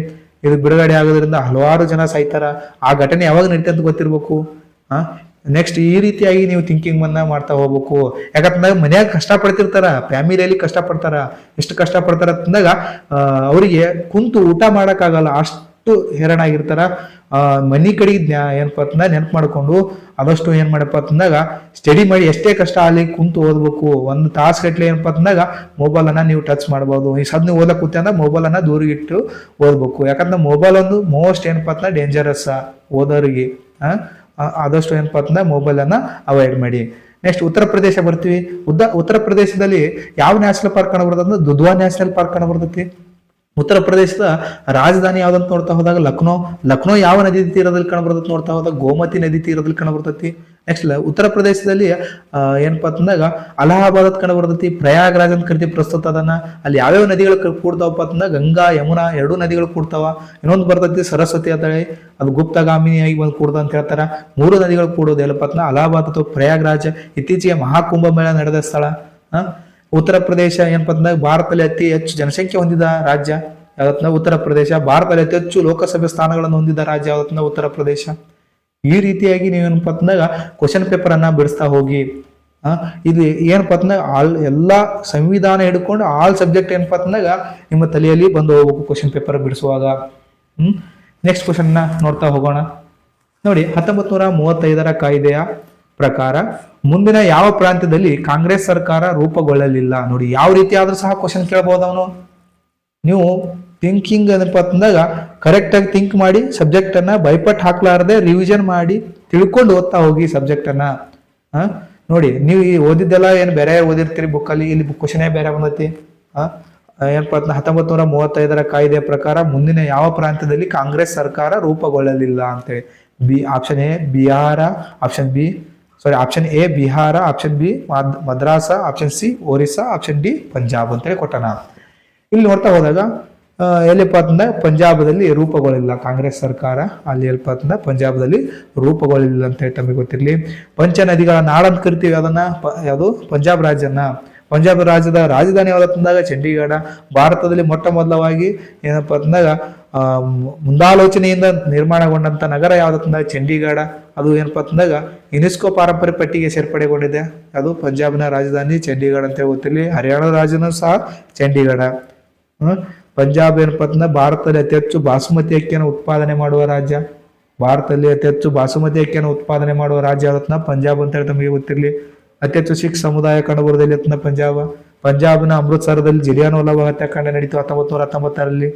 [SPEAKER 1] ಇದು ಬಿಡುಗಡೆ ಆಗೋದ್ರಿಂದ ಹಲವಾರು ಜನ ಸಾಯ್ತಾರ. ಆ ಘಟನೆ ಯಾವಾಗ ನಡೀತಂತ ಅಂತ ಗೊತ್ತಿರ್ಬೇಕು. ಹಾ ನೆಕ್ಸ್ಟ್ ಈ ರೀತಿಯಾಗಿ ನೀವು ಥಿಂಕಿಂಗ್ ಅನ್ನ ಮಾಡ್ತಾ ಹೋಗ್ಬೇಕು. ಯಾಕಂತಂದಾಗ ಮನ್ಯಾಗ ಕಷ್ಟ ಪಡ್ತಿರ್ತಾರ, ಫ್ಯಾಮಿಲಿಯಲ್ಲಿ ಕಷ್ಟ ಪಡ್ತಾರ, ಎಷ್ಟು ಕಷ್ಟ ಪಡ್ತಾರ ಅಂತಂದಾಗ ಅವರಿಗೆ ಕುಂತು ಊಟ ಮಾಡಕ್ಕಾಗಲ್ಲ, ಅಷ್ಟು ಹೇರಾಣ ಆ ಮನಿ ಕಡೆ ಏನಪ್ಪ ಅಂತಂದ ನೆನಪು ಮಾಡ್ಕೊಂಡು ಆದಷ್ಟು ಏನು ಮಾಡಪ್ಪ ಅಂತಂದಾಗ ಸ್ಟಡಿ ಮಾಡಿ ಎಷ್ಟೇ ಕಷ್ಟ ಅಲ್ಲಿ ಕುಂತು ಓದ್ಬೇಕು. ಒಂದು ತಾಸು ಗಟ್ಟಲೆ ಏನಪ್ಪ ಅಂತಂದಾಗ ಮೊಬೈಲನ್ನು ನೀವು ಟಚ್ ಮಾಡ್ಬೋದು. ಈ ಸದ್ ನೀವು ಓದಕ್ಕೆ ಕೂತೆ ಅಂದ್ರೆ ಮೊಬೈಲನ್ನು ದೂರಿಗಿಟ್ಟು ಓದಬೇಕು. ಯಾಕಂದ್ರೆ ಮೊಬೈಲ್ ಒಂದು ಮೋಸ್ಟ್ ಏನಪ್ಪ ಅಂತಂದ್ರೆ ಡೇಂಜರಸ್ ಓದೋರಿಗೆ. ಆದಷ್ಟು ಏನಪ್ಪ ಅಂತಂದ್ರೆ ಮೊಬೈಲನ್ನು ಅವಾಯ್ಡ್ ಮಾಡಿ. ನೆಕ್ಸ್ಟ್ ಉತ್ತರ ಪ್ರದೇಶ ಬರ್ತೀವಿ. ಉದ್ದ, ಉತ್ತರ ಪ್ರದೇಶದಲ್ಲಿ ಯಾವ ನ್ಯಾಷನಲ್ ಪಾರ್ಕ್ ಕಂಡು ಬರ್ತದೆ ಅಂದ್ರೆ ದುಧ್ವಾ ನ್ಯಾಷನಲ್ ಪಾರ್ಕ್ ಕಂಡು ಬರ್ತೈತಿ? ಉತ್ತರ ಪ್ರದೇಶದ ರಾಜಧಾನಿ ಯಾವ್ದಂತ ನೋಡ್ತಾ ಹೋದಾಗ ಲಕ್ನೋ ಲಕ್ನೋ ಯಾವ ನದಿ ತೀರದಲ್ಲಿ ಕಂಡು ಬರ್ತೈತಿ ನೋಡ್ತಾ ಹೋದಾಗ ಗೋಮತಿ ನದಿ ತೀರದಲ್ಲಿ ಕಂಡು ಬರ್ತೈತಿ ನೆಕ್ಸ್ಟ್ ಉತ್ತರ ಪ್ರದೇಶದಲ್ಲಿ ಏನಪ್ಪಾ ಅಂತಂದಾಗ ಅಲಹಾಬಾದ್ ಅಂತ ಕಂಡು ಬರ್ತೈತಿ ಪ್ರಯಾಗ್ರಾಜ್ ಅಂತ ಕರಿತೀವಿ ಪ್ರಸ್ತುತ ಅದನ್ನ. ಅಲ್ಲಿ ಯಾವ್ಯಾವ ನದಿಗಳು ಕೂಡ್ತಾವಪ್ಪ ಅಂತಂದಾಗ ಗಂಗಾ, ಯಮುನಾ ಎರಡೂ ನದಿಗಳು ಕೂಡ್ತಾವ. ಇನ್ನೊಂದು ಬರ್ತೈತಿ ಸರಸ್ವತಿ ಅಂತೇಳಿ, ಅದು ಗುಪ್ತಗಾಮಿನಿಯಾಗಿ ಬಂದು ಕೂಡ್ದ ಅಂತ ಹೇಳ್ತಾರ. ಮೂರು ನದಿಗಳು ಕೂಡೋದು ಎಲ್ಲಪ್ಪ ಅಲಹಾಬಾದ್ ಅಥವಾ ಪ್ರಯಾಗ್ರಾಜ್, ಇತ್ತೀಚೆಗೆ ಮಹಾಕುಂಭ ಮೇಳ ನಡೆದ ಸ್ಥಳ. ಉತ್ತರ ಪ್ರದೇಶ ಏನಪ್ಪ ಅಂತಂದಾಗ ಭಾರತದಲ್ಲಿ ಅತಿ ಹೆಚ್ಚು ಜನಸಂಖ್ಯೆ ಹೊಂದಿದ ರಾಜ್ಯ ಯಾವತ್ತಂದ್ರೆ ಉತ್ತರ ಪ್ರದೇಶ. ಭಾರತದಲ್ಲಿ ಅತಿ ಹೆಚ್ಚು ಲೋಕಸಭೆ ಸ್ಥಾನಗಳನ್ನು ಹೊಂದಿದ ರಾಜ್ಯ ಯಾವತ್ತಂದ್ರೆ ಉತ್ತರ ಪ್ರದೇಶ. ಈ ರೀತಿಯಾಗಿ ನೀವೇನಪ್ಪ ಅಂತಂದಾಗ ಕ್ವಶನ್ ಪೇಪರ್ ಅನ್ನ ಬಿಡಿಸ್ತಾ ಹೋಗಿ. ಇದು ಏನಪ್ಪ ಅಂತಂದಾಗ ಆಲ್ ಎಲ್ಲಾ ಸಂವಿಧಾನ ಹಿಡ್ಕೊಂಡು ಆಲ್ ಸಬ್ಜೆಕ್ಟ್ ಏನಪ್ಪ ಅಂತಂದಾಗ ನಿಮ್ಮ ತಲೆಯಲ್ಲಿ ಬಂದು ಹೋಗ್ಬೇಕು ಕ್ವಶನ್ ಪೇಪರ್ ಬಿಡಿಸುವಾಗ. ಹ್ಮ್? ನೆಕ್ಸ್ಟ್ ಕ್ವಶನ್ ನೋಡ್ತಾ ಹೋಗೋಣ. ನೋಡಿ ಹತ್ತೊಂಬತ್ ನೂರ ಮೂವತ್ತೈದರ ಕಾಯ್ದೆಯ ಪ್ರಕಾರ ಮುಂದಿನ ಯಾವ ಪ್ರಾಂತ್ಯದಲ್ಲಿ ಕಾಂಗ್ರೆಸ್ ಸರ್ಕಾರ ರೂಪುಗೊಳ್ಳಲಿಲ್ಲ ನೋಡಿ, ಯಾವ ರೀತಿ ಆದ್ರೂ ಸಹ ಕ್ವಶನ್ ಕೇಳಬಹುದು ಅವನು. ನೀವು ಥಿಂಕಿಂಗ್ ಏನಪ್ಪ ಕರೆಕ್ಟ್ ಆಗಿ ಥಿಂಕ್ ಮಾಡಿ ಸಬ್ಜೆಕ್ಟನ್ನು ಬೈಪಟ್ ಹಾಕ್ಲಾರದೆ ರಿವಿಷನ್ ಮಾಡಿ ತಿಳ್ಕೊಂಡು ಓದ್ತಾ ಹೋಗಿ ಸಬ್ಜೆಕ್ಟನ್ನು ಹಾಂ ನೋಡಿ, ನೀವು ಈ ಓದಿದ್ದೆಲ್ಲ ಏನು ಬೇರೆ ಓದಿರ್ತೀರಿ ಬುಕ್ಕಲ್ಲಿ ಇಲ್ಲಿ ಕ್ವಶನೇ ಬೇರೆ ಬಂದೈತಿ. ಹಾಂ ಏನಪ್ಪ ಅಂತ ಹತ್ತೊಂಬತ್ ನೂರ ಮೂವತ್ತೈದರ ಕಾಯ್ದೆ ಪ್ರಕಾರ ಮುಂದಿನ ಯಾವ ಪ್ರಾಂತ್ಯದಲ್ಲಿ ಕಾಂಗ್ರೆಸ್ ಸರ್ಕಾರ ರೂಪುಗೊಳ್ಳಲಿಲ್ಲ ಅಂತೇಳಿ. B option A Bihar option B sorry option A Bihar option B Madras option C Orissa option D Punjab ಅಂತೇಳಿ ಕೊಟ್ಟಣ. ಇಲ್ಲಿ ನೋಡ್ತಾ ಹೋದಾಗ ಎಲ್ಲಿಪ್ಪ ಅಂತಂದ್ರೆ ಪಂಜಾಬದಲ್ಲಿ ರೂಪುಗೊಳ್ಳಿಲ್ಲ ಕಾಂಗ್ರೆಸ್ ಸರ್ಕಾರ ಅಲ್ಲಿ ಎಲ್ಪ ಅಂತಂದ್ರೆ ಪಂಜಾಬದಲ್ಲಿ ಇಲ್ಲ ಅಂತ ಹೇಳಿ ತಮಗೆ ಗೊತ್ತಿರಲಿ. ಪಂಚ ನದಿಗಳ ನಾಡು ಅಂತ ಕರಿತೀವಿ, ಅದನ್ನ ಯಾವುದು? ಪಂಜಾಬ್ ರಾಜ್ಯನ. ಪಂಜಾಬ್ ರಾಜ್ಯದ ರಾಜಧಾನಿ ಯಾವ್ದಂದಾಗ ಚಂಡೀಗಢ. ಭಾರತದಲ್ಲಿ ಮೊಟ್ಟ ಮೊದಲವಾಗಿ ಏನಪ್ಪ ಅಂತಂದಾಗ ಮುಂದಾಲೋಚನೆಯಿಂದ ನಿರ್ಮಾಣಗೊಂಡಂಥ ನಗರ ಯಾವ್ದಂದ ಚಂಡೀಗಢ. ಅದು ಏನಪ್ಪ ಅಂತಂದಾಗ ಯುನೆಸ್ಕೋ ಪಾರಂಪರಿಕ ಪಟ್ಟಿಗೆ ಸೇರ್ಪಡೆಗೊಂಡಿದೆ. ಅದು ಪಂಜಾಬ್ನ ರಾಜಧಾನಿ ಚಂಡೀಗಢ ಅಂತ ಗೊತ್ತಿರಲಿ. ಹರಿಯಾಣ ರಾಜನೂ ಸಹ ಚಂಡೀಗಢ. ಪಂಜಾಬ್ ಏನಪ್ಪಾ ಅಂತಂದ್ರೆ ಭಾರತದಲ್ಲಿ ಅತಿ ಹೆಚ್ಚು ಬಾಸುಮತಿ ಅಕ್ಕಿಯನ್ನು ಉತ್ಪಾದನೆ ಮಾಡುವ ರಾಜ್ಯ. ಭಾರತದಲ್ಲಿ ಅತಿ ಹೆಚ್ಚು ಬಾಸುಮತಿ ಅಕ್ಕಿಯನ್ನು ಉತ್ಪಾದನೆ ಮಾಡುವ ರಾಜ್ಯ ಯಾವತ್ತನ ಪಂಜಾಬ್ ಅಂತ ಹೇಳಿ ತಮಗೆ ಗೊತ್ತಿರಲಿ. ಅತಿ ಹೆಚ್ಚು ಸಿಖ್ ಸಮುದಾಯ ಕಂಡುಬರುವುದಲ್ಲಿ ಯತ್ನ ಪಂಜಾಬ್. ಪಂಜಾಬ್ನ ಅಮೃತ್ಸರದಲ್ಲಿ ಜಿಲಿಯಾನ್ ವಾಲಾಬಾಗ್ ಹತ್ಯಾಕಾಂಡ ನಡೀತು ಹತ್ತೊಂಬತ್ತು ನೂರ ಹತ್ತೊಂಬತ್ತರಲ್ಲಿ.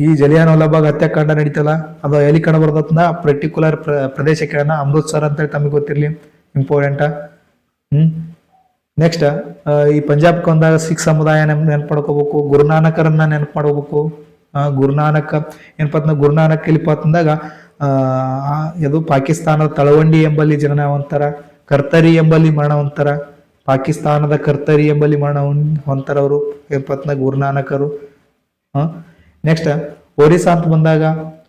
[SPEAKER 1] ಈ ಜಲಿಯಾನ್ ವಾಲಾಬಾಗ್ ಹತ್ಯಾಕಾಂಡ ನಡೀತಲ್ಲ? ಅದು ಎಲ್ಲಿ ಕಂಡು ಪರ್ಟಿಕ್ಯುಲರ್ ಪ್ರದೇಶಕ್ಕೆ ಅಮೃತ್ಸರ್ ಅಂತ ತಮಗೆ ಗೊತ್ತಿರಲಿ ಇಂಪಾರ್ಟೆಂಟ್ ಹ್ಮ್? ನೆಕ್ಸ್ಟ್ ಈ ಪಂಜಾಬ್ಗೆ ಬಂದಾಗ ಸಿಖ್ ಸಮುದಾಯ ನೆನಪು ಮಾಡ್ಕೋಬೇಕು ಗುರುನಾನಕರನ್ನ ನೆನಪು ಮಾಡ್ಕೋಬೇಕು ಗುರುನಾನಕ್ ಏನಪ್ಪ ಗುರುನಾನಕ್ ಇಲ್ಲಿ ಪತ್ತಂದಾಗ ಇದು ಪಾಕಿಸ್ತಾನದ ತಳವಂಡಿ ಎಂಬಲ್ಲಿ ಜನನ ಹೊಂತಾರ ಕರ್ತರಿ ಎಂಬಲ್ಲಿ ಮರಣ ಹೊಂತಾರ ಪಾಕಿಸ್ತಾನದ ಕರ್ತರಿ ಎಂಬಲ್ಲಿ ಮರಣ ಹೊಂತಾರ ಅವರು ಏನಪ್ಪ ಗುರುನಾನಕರು ನೆಕ್ಸ್ಟ್ ಒರಿಸ್ಸಾ ಅಂತ ಬಂದಾಗ,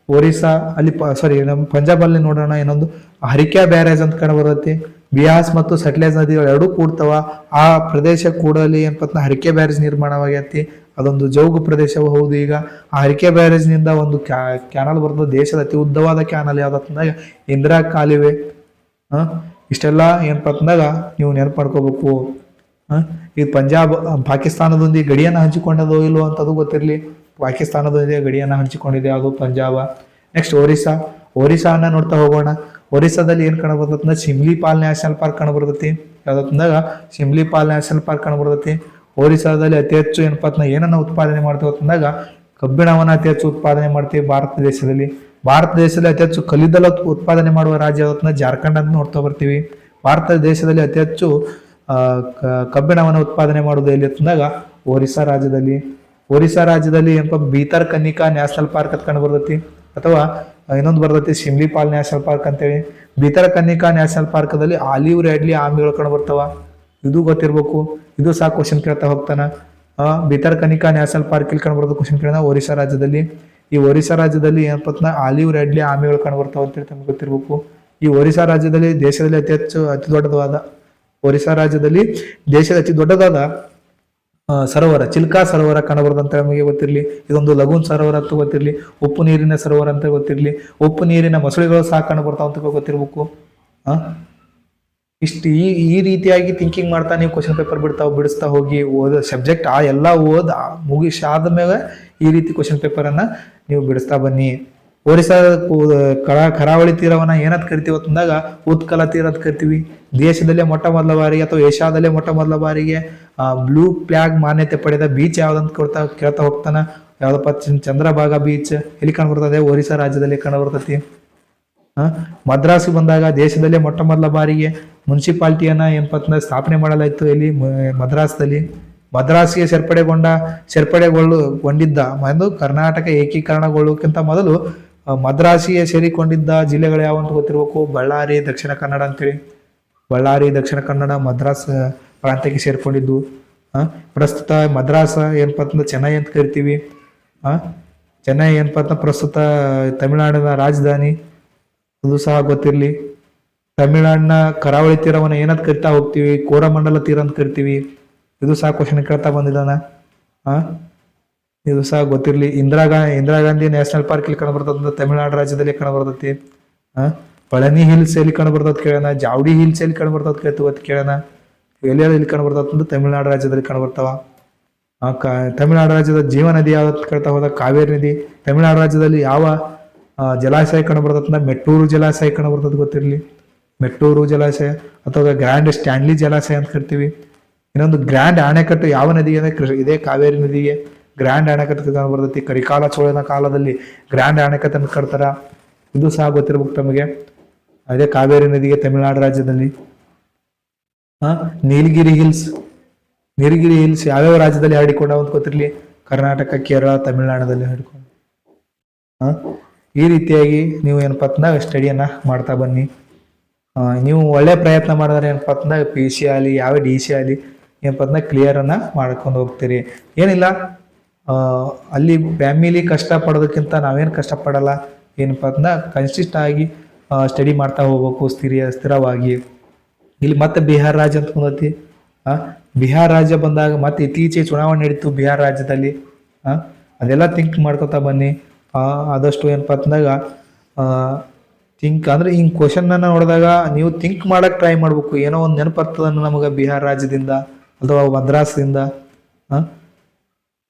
[SPEAKER 1] ಒರಿಸ್ಸಾ, ಅಲ್ಲಿ ಸಾರಿ ನಮ್ಮ ಪಂಜಾಬ್ ಅಲ್ಲಿ ನೋಡೋಣ ಇನ್ನೊಂದು ಹರಿಕ್ಯಾ ಬ್ಯಾರೇಜ್ ಅಂತ ಕಂಡು ಬರುತ್ತೆ. ಬಿಯಾಸ್ ಮತ್ತು ಸಟ್ಲೇಜ್ ನದಿಗಳು ಎರಡೂ ಕೂಡ್ತಾವ. ಆ ಪ್ರದೇಶ ಕೂಡಲಿ ಏನ್ ಅಂತಂದ್ರೆ ಹರಿಕೆ ಬ್ಯಾರೇಜ್ ನಿರ್ಮಾಣವಾಗೈತಿ. ಅದೊಂದು ಜೌಗು ಪ್ರದೇಶವೂ ಹೌದು ಈಗ. ಆ ಹರಿಕೆ ಬ್ಯಾರೇಜ್ನಿಂದ ಒಂದು ಕ್ಯಾನಲ್ ಬರ್ತದೆ, ದೇಶದ ಅತಿ ಉದ್ದವಾದ ಕ್ಯಾನಲ್ ಯಾವ್ದಂದಾಗ ಇಂದಿರಾ ಕಾಲುವೆ. ಹ? ಇಷ್ಟೆಲ್ಲ ಏನಪ್ಪ ಅಂತಂದಾಗ ನೀವು ನೆನಪು ಮಾಡ್ಕೋಬೇಕು. ಈ ಪಂಜಾಬ್ ಪಾಕಿಸ್ತಾನದೊಂದಿಗೆ ಗಡಿಯನ್ನು ಹಂಚಿಕೊಂಡದೋ ಇಲ್ಲೋ ಅಂತದು ಗೊತ್ತಿರಲಿ. ಪಾಕಿಸ್ತಾನದೊಂದಿಗೆ ಗಡಿಯನ್ನು ಹಂಚಿಕೊಂಡಿದೆ, ಅದು ಪಂಜಾಬ. ನೆಕ್ಸ್ಟ್ ಒರಿಸ್ಸಾ. ಒರಿಸ್ಸಾನ ನೋಡ್ತಾ ಹೋಗೋಣ. ಒರಿಸ್ಸಾದಲ್ಲಿ ಏನು ಕಂಡು ಬರ್ತೈತೆ ಶಿಮ್ಲಿ ಪಾಲ್ ನ್ಯಾಷನಲ್ ಪಾರ್ಕ್ ಕಂಡು ಬರ್ತೈತಿ ಯಾವ್ದಂದಾಗ ಶಿಮ್ಲಿ ನ್ಯಾಷನಲ್ ಪಾರ್ಕ್ ಕಂಡು ಬರ್ತೈತಿ ಒರಿಸ್ಸಾದಲ್ಲಿ ಅತಿ ಹೆಚ್ಚು ಏನಪ್ಪ ಏನನ್ನು ಉತ್ಪಾದನೆ ಮಾಡ್ತೀವಿ ಅಂತಂದಾಗ ಕಬ್ಬಿಣವನ್ನು ಅತಿ ಹೆಚ್ಚು ಉತ್ಪಾದನೆ ಮಾಡ್ತೀವಿ ಭಾರತ ದೇಶದಲ್ಲಿ. ಭಾರತ ದೇಶದಲ್ಲಿ ಅತಿ ಹೆಚ್ಚು ಕಲ್ಲಿದ್ದಲ ಉತ್- ಉತ್ಪಾದನೆ ಮಾಡುವ ರಾಜ್ಯ ಯಾವತ್ತಂದ್ರೆ ಜಾರ್ಖಂಡ್ ಅಂತ ನೋಡ್ತಾ ಬರ್ತೀವಿ. ಭಾರತ ದೇಶದಲ್ಲಿ ಅತಿ ಹೆಚ್ಚು ಕಬ್ಬಿಣವನ್ನು ಉತ್ಪಾದನೆ ಮಾಡೋದು ಎಲ್ಲಿ ಅಂತಂದಾಗ ಒರಿಸ್ಸಾ ರಾಜ್ಯದಲ್ಲಿ. ಒರಿಸ್ಸಾ ರಾಜ್ಯದಲ್ಲಿ ಏನಪ್ಪ ಬೀತರ್ ಕನ್ನಿಕಾ ನ್ಯಾಷನಲ್ ಪಾರ್ಕ್ ಅಂತ ಕಂಡು ಬರ್ತೈತಿ. ಅಥವಾ ಇನ್ನೊಂದು ಬರ್ತೈತಿ ಶಿಮ್ಲಿ ಪಾಲ್ ನ್ಯಾಷನಲ್ ಪಾರ್ಕ್ ಅಂತೇಳಿ. ಬೀತರ ಕನ್ನಿಕಾ ನ್ಯಾಷನಲ್ ಪಾರ್ಕದಲ್ಲಿ ಆಲಿವ್, ರೆಡ್ಲಿ ಆಮೆಗಳು ಕಂಡು ಬರ್ತಾವ. ಇದು ಗೊತ್ತಿರ್ಬೇಕು. ಇದು ಸಹ ಕ್ವಶನ್ ಕೇಳ್ತಾ ಹೋಗ್ತಾನ. ಬೀತರ್ ಕನಿಕಾ ನ್ಯಾಷನಲ್ ಪಾರ್ಕ್ ಇಲ್ಲಿ ಕಂಡು ಬರೋದು ಕ್ವಶನ್ ಕೇಳಿದ ಒರಿಸ್ಸಾ ರಾಜ್ಯದಲ್ಲಿ. ಈ ಒರಿಸ್ಸಾ ರಾಜ್ಯದಲ್ಲಿ ಏನಪ್ಪ ಆಲಿವ್, ರೆಡ್ಲಿ ಆಮೆಗಳು ಕಂಡು ಬರ್ತಾವ ಅಂತೇಳಿ ತಮ್ಗೆ ಗೊತ್ತಿರ್ಬೇಕು. ಈ ಒರಿಸ್ಸಾ ರಾಜ್ಯದಲ್ಲಿ ದೇಶದಲ್ಲಿ ಅತಿ ಹೆಚ್ಚು, ಅತಿ ದೊಡ್ಡದಾದ ಒರಿಸ್ಸಾ ರಾಜ್ಯದಲ್ಲಿ ದೇಶದ ಅತಿ ದೊಡ್ಡದಾದ ಸರೋವರ, ಚಿಲ್ಕಾ ಸರೋವರ ಅಂತ ನಮಗೆ ಗೊತ್ತಿರಲಿ. ಇದೊಂದು ಲಗೂನ್ ಸರೋವರ ಅಂತ ಗೊತ್ತಿರಲಿ. ಉಪ್ಪು ನೀರಿನ ಸರೋವರ ಅಂತ ಗೊತ್ತಿರಲಿ. ಉಪ್ಪು ನೀರಿನ ಮೊಸಳೆಗಳು ಸಹ ಕಾಣಬರ್ತಾವ ಅಂತ ಗೊತ್ತಿರ್ಬೇಕು. ಹಾಂ ಇಷ್ಟು ಈ ಈ ರೀತಿಯಾಗಿ ಥಿಂಕಿಂಗ್ ಮಾಡ್ತಾ ನೀವು ಕ್ವಶನ್ ಪೇಪರ್ ಬಿಡ್ತಾ, ಬಿಡಿಸ್ತಾ ಹೋಗಿ, ಓದ ಸಬ್ಜೆಕ್ಟ್ ಆ ಎಲ್ಲ ಓದ್ ಮುಗಿಸಾದ ಮೇಲೆ ಈ ರೀತಿ ಕ್ವಶನ್ ಪೇಪರನ್ನು ನೀವು ಬಿಡಿಸ್ತಾ ಬನ್ನಿ. ಒರಿಸ್ಸಾ ಕರಾ ಕರ ಕರಾವಳಿ ತೀರವನ್ನ ಏನಂತ ಕರಿತೀವಿ ಅಂತಂದಾಗ ಉತ್ಕಲ ತೀರ ಅಂತ ಕರಿತೀವಿ. ದೇಶದಲ್ಲೇ ಮೊಟ್ಟ ಮೊದಲ ಬಾರಿಗೆ ಅಥವಾ ಏಷ್ಯಾದಲ್ಲೇ ಮೊಟ್ಟ ಮೊದಲ ಬಾರಿಗೆ ಬ್ಲೂ ಫ್ಲಾಗ್ ಮಾನ್ಯತೆ ಪಡೆದ ಬೀಚ್ ಯಾವ್ದಂತ ಕೊಡ್ತಾ ಕೇಳ್ತಾ ಹೋಗ್ತಾನ. ಯಾವ್ದಪ್ಪ ಚಂದ್- ಚಂದ್ರಭಾಗ ಬೀಚ್. ಎಲ್ಲಿ ಕಂಡುಬರ್ತದೆ ಒರಿಸ್ಸಾ ರಾಜ್ಯದಲ್ಲಿ ಕಂಡು ಬರ್ತತಿ ಮದ್ರಾಸ್ ಬಂದಾಗ ದೇಶದಲ್ಲೇ ಮೊಟ್ಟ ಮೊದಲ ಬಾರಿಗೆ ಮುನ್ಸಿಪಾಲ್ಟಿಯನ್ನ ಏನಪ್ಪ ಸ್ಥಾಪನೆ ಮಾಡಲಾಯಿತು ಇಲ್ಲಿ ಮದ್ರಾಸ್ದಲ್ಲಿ. ಮದ್ರಾಸ್ಗೆ ಸೇರ್ಪಡೆಗೊಂಡ ಸೇರ್ಪಡೆಗೊಳ್ಳುಗೊಂಡಿದ್ದ ಒಂದು ಕರ್ನಾಟಕ ಏಕೀಕರಣಗೊಳ್ಳೋಕ್ಕಿಂತ ಮೊದಲು ಮದ್ರಾಸಿಗೆ ಸೇರಿಕೊಂಡಿದ್ದ ಜಿಲ್ಲೆಗಳು ಯಾವಂತ ಗೊತ್ತಿರಬೇಕು? ಬಳ್ಳಾರಿ, ದಕ್ಷಿಣ ಕನ್ನಡ ಅಂತೇಳಿ. ಬಳ್ಳಾರಿ, ದಕ್ಷಿಣ ಕನ್ನಡ, ಮದ್ರಾಸ್ ಪ್ರಾಂತ್ಯಕ್ಕೆ ಸೇರಿಕೊಂಡಿದ್ದು. ಪ್ರಸ್ತುತ ಮದ್ರಾಸ ಏನಪ್ಪ ಅಂತಂದ್ರೆ ಚೆನ್ನೈ ಅಂತ ಕರಿತೀವಿ. ಚೆನ್ನೈ ಏನಪ್ಪ ಅಂತ ಪ್ರಸ್ತುತ ತಮಿಳುನಾಡಿನ ರಾಜಧಾನಿ. ಅದು ಸಹ ಗೊತ್ತಿರಲಿ. ತಮಿಳುನಾಡಿನ ಕರಾವಳಿ ತೀರವನ್ನು ಏನಂತ ಕರಿತಾ ಹೋಗ್ತೀವಿ? ಕೋರಮಂಡಲ ತೀರ ಅಂತ ಕರಿತೀವಿ. ಇದು ಸಹ ಕ್ವಶನ್ ಕೇಳ್ತಾ ಬಂದಿದ್ದಾನ. ಆ ಇದು ಸಹ ಗೊತ್ತಿರಲಿ, ಇಂದಿರಾ ಗಾ, ಇಂದಿರಾ ಗಾಂಧಿ ನ್ಯಾಷನಲ್ ಪಾರ್ಕ್ ಇಲ್ಲಿ ಕಂಡುಬರ್ತದ ತಮಿಳುನಾಡು ರಾಜ್ಯದಲ್ಲಿ ಕಂಡುಬರ್ತೈತಿ ಪಳನಿ ಹಿಲ್ಸ್ ಎಲ್ಲಿ ಕಂಡುಬರ್ತದ ಕೇಳೋಣ, ಜಾವಡಿ ಹಿಲ್ಸ್ ಎಲ್ಲಿ ಕಂಡುಬರ್ತದ ಕೇಳ್ತು ಅಂತ ಕೇಳೋಣ. ಎಲ್ಲಿ ಎಲ್ಲಿ ಕಂಡುಬರ್ತದ ಅಂತ ತಮಿಳುನಾಡು ರಾಜ್ಯದಲ್ಲಿ ಕಂಡುಬರ್ತಾವ ಆ ಕ, ತಮಿಳುನಾಡು ರಾಜ್ಯದ ಜೀವ ನದಿ ಯಾವ್ದು ಕೇಳ್ತಾ ಹೋದ? ಕಾವೇರಿ ನದಿ. ತಮಿಳುನಾಡು ರಾಜ್ಯದಲ್ಲಿ ಯಾವ ಜಲಾಶಯ ಜಲಾಶಯ ಕಂಡುಬರ್ತದ ಮೆಟ್ಟೂರು ಜಲಾಶಯ ಕಂಡುಬರ್ತದ ಗೊತ್ತಿರಲಿ. ಮೆಟ್ಟೂರು ಜಲಾಶಯ ಅಥವಾ ಗ್ರ್ಯಾಂಡ್ ಸ್ಟ್ಯಾನ್ಲಿ ಜಲಾಶಯ ಅಂತ ಕರಿತೀವಿ. ಇನ್ನೊಂದು ಗ್ರ್ಯಾಂಡ್ ಆಣೆಕಟ್ಟು ಯಾವ ನದಿಗೆ ಅಂದ್ರೆ ಇದೇ ಕಾವೇರಿ ನದಿಗೆ. ಗ್ರ್ಯಾಂಡ್ ಅಣೆಕಟ್ಟು ಬರ್ತೈತಿ. ಕರಿಕಾಲ ಚೋಳನ ಕಾಲದಲ್ಲಿ ಗ್ರ್ಯಾಂಡ್ ಅಣೆಕಟ್ಟನ್ನು ಕಟ್ತಾರ ಇದು ಸಹ ಗೊತ್ತಿರ್ಬೇಕು ತಮಗೆ. ಅದೇ ಕಾವೇರಿ ನದಿಗೆ ತಮಿಳುನಾಡು ರಾಜ್ಯದಲ್ಲಿ. ನೀಲಗಿರಿ ಹಿಲ್ಸ್ ನೀಲಗಿರಿ ಹಿಲ್ಸ್ ಯಾವ್ಯಾವ ರಾಜ್ಯದಲ್ಲಿ ಹಾಡಿಕೊಂಡ ಅಂತ ಗೊತ್ತಿರಲಿ? ಕರ್ನಾಟಕ, ಕೇರಳ, ತಮಿಳುನಾಡದಲ್ಲಿ ಹರಡಿಕೊಂಡು ಈ ರೀತಿಯಾಗಿ ನೀವು ಏನಪ್ಪ ಅಂತಂದಾಗ ಸ್ಟಡಿಯನ್ನ ಮಾಡ್ತಾ ಬನ್ನಿ. ನೀವು ಒಳ್ಳೆ ಪ್ರಯತ್ನ ಮಾಡಿದ್ರೆ ಏನಪ್ಪ ಅಂತಂದಾಗ ಪಿ ಸಿ ಆಗಲಿ ಯಾವ ಡಿ ಸಿ ಆಗಲಿ ಏನಪ್ಪ ಅಂತಂದಾಗ ಕ್ಲಿಯರನ್ನು ಮಾಡ್ಕೊಂಡು ಹೋಗ್ತೀರಿ. ಏನಿಲ್ಲ. ಅಲ್ಲಿ ಫ್ಯಾಮಿಲಿ ಕಷ್ಟ ಪಡೋದಕ್ಕಿಂತ ನಾವೇನು ಕಷ್ಟಪಡಲ್ಲ. ಏನಪ್ಪ ಅಂದ್ರೆ ಕನ್ಸಿಸ್ಟ್ ಆಗಿ ಸ್ಟಡಿ ಮಾಡ್ತಾ ಹೋಗ್ಬೇಕು, ಸ್ಥಿರ, ಸ್ಥಿರವಾಗಿ. ಇಲ್ಲಿ ಮತ್ತೆ ಬಿಹಾರ್ ರಾಜ್ಯ ಅಂತ ಬಂದತಿ. ಬಿಹಾರ್ ರಾಜ್ಯ ಬಂದಾಗ ಮತ್ತೆ ಇತ್ತೀಚೆಗೆ ಚುನಾವಣೆ ನಡೀತು ಬಿಹಾರ್ ರಾಜ್ಯದಲ್ಲಿ. ಅದೆಲ್ಲ ಥಿಂಕ್ ಮಾಡ್ಕೊತಾ ಬನ್ನಿ. ಆದಷ್ಟು ಏನಪ್ಪ ಅಂದಾಗ ಥಿಂಕ್ ಅಂದ್ರೆ ಹಿಂಗೆ ಕ್ವಶನ್ನ ನೋಡಿದಾಗ ನೀವು ಥಿಂಕ್ ಮಾಡಕ್ಕೆ ಟ್ರೈ ಮಾಡ್ಬೇಕು. ಏನೋ ಒಂದು ನೆನಪತ್ತದ ನಮಗೆ ಬಿಹಾರ್ ರಾಜ್ಯದಿಂದ, ಅಥವಾ ಮದ್ರಾಸ್ದಿಂದ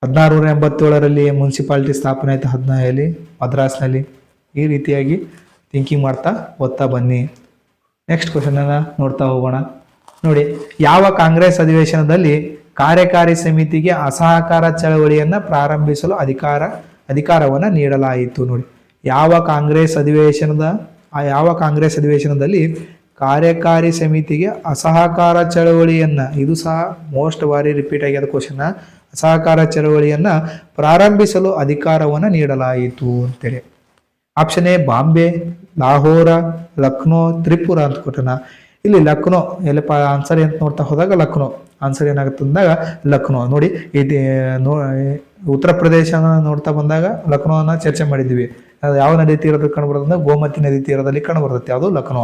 [SPEAKER 1] ಹಾಂ ಹದಿನಾರು ನೂರ ಎಂಬತ್ತೇಳರಲ್ಲಿ ಮುನ್ಸಿಪಾಲ್ಟಿ ಸ್ಥಾಪನೆ ಆಯಿತು ಹದಿನಾರಲ್ಲಿ ಮದ್ರಾಸ್ನಲ್ಲಿ. ಈ ರೀತಿಯಾಗಿ ಥಿಂಕಿಂಗ್ ಮಾಡ್ತಾ ಓದ್ತಾ ಬನ್ನಿ. ನೆಕ್ಸ್ಟ್ ಕ್ವಶನನ್ನು ನೋಡ್ತಾ ಹೋಗೋಣ. ನೋಡಿ, ಯಾವ ಕಾಂಗ್ರೆಸ್ ಅಧಿವೇಶನದಲ್ಲಿ ಕಾರ್ಯಕಾರಿ ಸಮಿತಿಗೆ ಅಸಹಕಾರ ಚಳವಳಿಯನ್ನು ಪ್ರಾರಂಭಿಸಲು ಅಧಿಕಾರ, ಅಧಿಕಾರವನ್ನು ನೀಡಲಾಯಿತು ನೋಡಿ. ಯಾವ ಕಾಂಗ್ರೆಸ್ ಅಧಿವೇಶನದ ಯಾವ ಕಾಂಗ್ರೆಸ್ ಅಧಿವೇಶನದಲ್ಲಿ ಕಾರ್ಯಕಾರಿ ಸಮಿತಿಗೆ ಅಸಹಕಾರ ಚಳವಳಿಯನ್ನು, ಇದು ಸಹ ಮೋಸ್ಟ್ ಬಾರಿ ರಿಪೀಟ್ ಆಗ್ಯದ ಕ್ವಶನ್ ಅಸಹಕಾರ ಚಳವಳಿಯನ್ನ ಪ್ರಾರಂಭಿಸಲು ಅಧಿಕಾರವನ್ನು ನೀಡಲಾಯಿತು ಅಂತೇಳಿ. ಆಪ್ಷನ್ ಎ ಬಾಂಬೆ ಲಾಹೋರ ಲಕ್ನೋ ತ್ರಿಪುರ ಅಂತ ಕೊಟ್ಟನ. ಇಲ್ಲಿ ಲಕ್ನೋ ಎಲ್ಲಪ್ಪ ಆನ್ಸರ್ ಅಂತ ನೋಡ್ತಾ ಹೋದಾಗ ಲಕ್ನೋ ಆನ್ಸರ್ ಏನಾಗುತ್ತೆ ಅಂದಾಗ ಲಕ್ನೋ ನೋಡಿ ಇದು ಉತ್ತರ ಪ್ರದೇಶನ ನೋಡ್ತಾ ಬಂದಾಗ ಲಕ್ನೋನ ಚರ್ಚೆ ಮಾಡಿದ್ವಿ. ಯಾವ ನದಿ ತೀರದಲ್ಲಿ ಕಂಡುಬರ್ತದೆ ಬರುತ್ತೆ ಗೋಮತಿ ನದಿ ತೀರದಲ್ಲಿ ಕಂಡುಬರ್ತೈತೆ ಯಾವುದು ಲಕ್ನೋ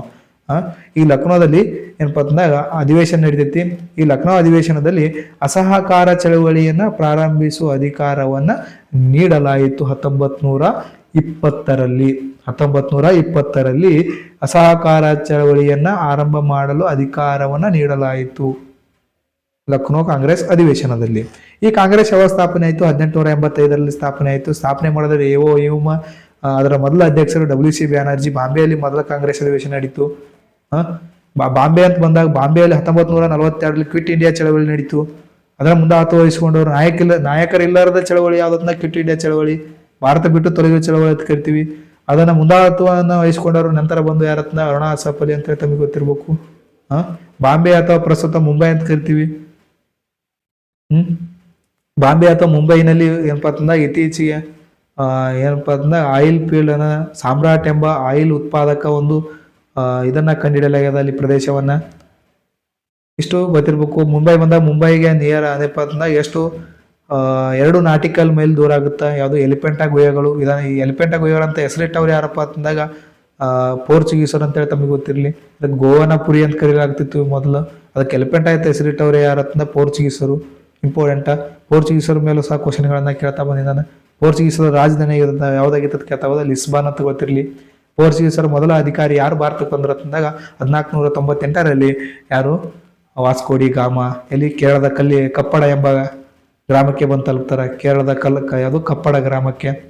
[SPEAKER 1] ಈ ಲಕ್ನೋದಲ್ಲಿ ಏನಪ್ಪ ಅಂತಂದಾಗ ಅಧಿವೇಶನ ನಡೀತೈತಿ. ಈ ಲಕ್ನೋ ಅಧಿವೇಶನದಲ್ಲಿ ಅಸಹಕಾರ ಚಳವಳಿಯನ್ನ ಪ್ರಾರಂಭಿಸುವ ಅಧಿಕಾರವನ್ನ ನೀಡಲಾಯಿತು ಹತ್ತೊಂಬತ್ ನೂರ ಇಪ್ಪತ್ತರಲ್ಲಿ. ಹತ್ತೊಂಬತ್ ನೂರ ಇಪ್ಪತ್ತರಲ್ಲಿ ಅಸಹಕಾರ ಚಳವಳಿಯನ್ನು ಆರಂಭ ಮಾಡಲು ಅಧಿಕಾರವನ್ನ ನೀಡಲಾಯಿತು. ಲಕ್ನೋ ಕಾಂಗ್ರೆಸ್ ಅಧಿವೇಶನದಲ್ಲಿ. ಈ ಕಾಂಗ್ರೆಸ್ ಯಾವ ಸ್ಥಾಪನೆ ಆಯಿತು? ಹದಿನೆಂಟುನೂರ ಎಂಬತ್ತೈದರಲ್ಲಿ ಸ್ಥಾಪನೆ ಆಯಿತು. ಸ್ಥಾಪನೆ ಮಾಡಿದ್ರೆ ಎ ಓ ಇವ್ಮ ಅದರ ಮೊದಲ ಅಧ್ಯಕ್ಷರು ಡಬ್ಲ್ಯೂ ಸಿ ಬ್ಯಾನರ್ಜಿ ಬಾಂಬೆಯಲ್ಲಿ ಮೊದಲ ಕಾಂಗ್ರೆಸ್ ಅಧಿವೇಶನ ನಡೀತು. ಬಾಂಬೆ ಅಂತ ಬಂದಾಗ ಬಾಂಬೆಯಲ್ಲಿ ಹತ್ತೊಂಬತ್ತು ನೂರ ನಲವತ್ತೆರಡರಲ್ಲಿ ಕ್ವಿಟ್ ಇಂಡಿಯಾ ಚಳವಳಿ ನಡೀತು. ಅದರ ಮುಂದೆ ಆತ ವಹಿಸಿಕೊಂಡವರು ನಾಯಕಿಲ್ಲ ನಾಯಕರಿಲ್ಲರದ ಚಳವಳಿ, ಯಾವ್ದನ್ನ ಕ್ವಿಟ್ ಇಂಡಿಯಾ ಚಳವಳಿ, ಭಾರತ ಬಿಟ್ಟು ತೊಲಗಿ ಚಳವಳಿ ಅಂತ ಕರಿತೀವಿ. ಅದನ್ನ ಮುಂದಾಳತ್ವವನ್ನು ವಹಿಸಿಕೊಂಡವರು ನಂತರ ಬಂದು ಯಾರತ್ನ? ಅರುಣಾ ಅಸಫಲಿ ಅಂತ ತಮಗೆ ಗೊತ್ತಿರ್ಬೇಕು. ಹ? ಬಾಂಬೆ ಅಥವಾ ಪ್ರಸ್ತುತ ಮುಂಬೈ ಅಂತ ಕರಿತೀವಿ. ಹ್ಮ್? ಬಾಂಬೆ ಅಥವಾ ಮುಂಬೈನಲ್ಲಿ ಏನಪ್ಪಾ ಅಂತಂದಾಗ ಇತ್ತೀಚೆಗೆ ಏನಪ್ಪಾ ಅಂತಂದಾಗ ಆಯಿಲ್ ಫೀಲ್ಡ್ ಅನ್ನ ಸಾಮ್ರಾಟ್ ಎಂಬ ಆಯಿಲ್ ಉತ್ಪಾದಕ ಒಂದು ಇದನ್ನ ಕಂಡುಹಿಡಿಯಲಾಗ್ಯದ ಅಲ್ಲಿ ಪ್ರದೇಶವನ್ನ. ಇಷ್ಟು ಗೊತ್ತಿರ್ಬೇಕು. ಮುಂಬೈ ಬಂದಾಗ ಮುಂಬೈಗೆ ನಿಯರ್ ಏನಪ್ಪಾ ಅಂತಂದಾಗ ಎಷ್ಟು ಎರಡು ನಾಟಿಕಲ್ ಮೈಲ್ ದೂರ ಆಗುತ್ತಾ? ಯಾವುದು ಎಲಿಫೆಂಟಾ ಗುಹೆಗಳು? ಇದನ್ನ ಈ ಎಲಿಫೆಂಟಾ ಗುಹೆಗಳು ಅಂತ ಹೆಸರಿಟ್ಟವ್ರು ಯಾರಪ್ಪ ಅಂತಂದಾಗ ಪೋರ್ಚುಗೀಸರ್ ಅಂತೇಳಿ ತಮಗೆ ಗೊತ್ತಿರಲಿ. ಅದಕ್ಕೆ ಗೋವನಪುರಿ ಅಂತ ಕರೀಲಾಗ್ತಿತ್ತು ಮೊದಲು. ಅದಕ್ಕೆ ಎಲಿಫೆಂಟಾ ಅಂತ ಹೆಸರಿಟ್ಟವ್ರು ಯಾರತ್ತಂದ ಪೋರ್ಚುಗೀಸರು. ಇಂಪಾರ್ಟೆಂಟ ಪೋರ್ಚುಗೀಸರ ಮೇಲೂ ಸಹ ಕ್ವಶನ್ಗಳನ್ನ ಕೇಳ್ತಾ ಬಂದಿದ್ದಾನೆ. ಪೋರ್ಚುಗೀಸರ ರಾಜಧಾನಿ ಯಾವುದಾಗಿತ್ತು ಕೇಳ್ತಾ ಹೋದ ಲಿಸ್ಬಾನ್ ಅಂತ ಗೊತ್ತಿರಲಿ. ಪೋರ್ಚುಗೀಸರ ಮೊದಲ ಅಧಿಕಾರಿ ಯಾರು? ಭಾರತಕ್ಕೆ ಬಂದ್ರು ತಂದಾಗ ಹದಿನಾಲ್ಕು ನೂರ ತೊಂಬತ್ತೆಂಟರಲ್ಲಿ ಯಾರು? ವಾಸ್ಕೋಡಿ, ಗಾಮ, ಎಲ್ಲಿ? ಕೇರಳದ ಕಲ್ಲಿ ಕಪ್ಪಡ ಎಂಬ ಗ್ರಾಮಕ್ಕೆ ಬಂದು ತಲುಪ್ತಾರೆ. ಕೇರಳದ ಕಲ್ ಯಾವುದು? ಕಪ್ಪಡ ಗ್ರಾಮಕ್ಕೆ?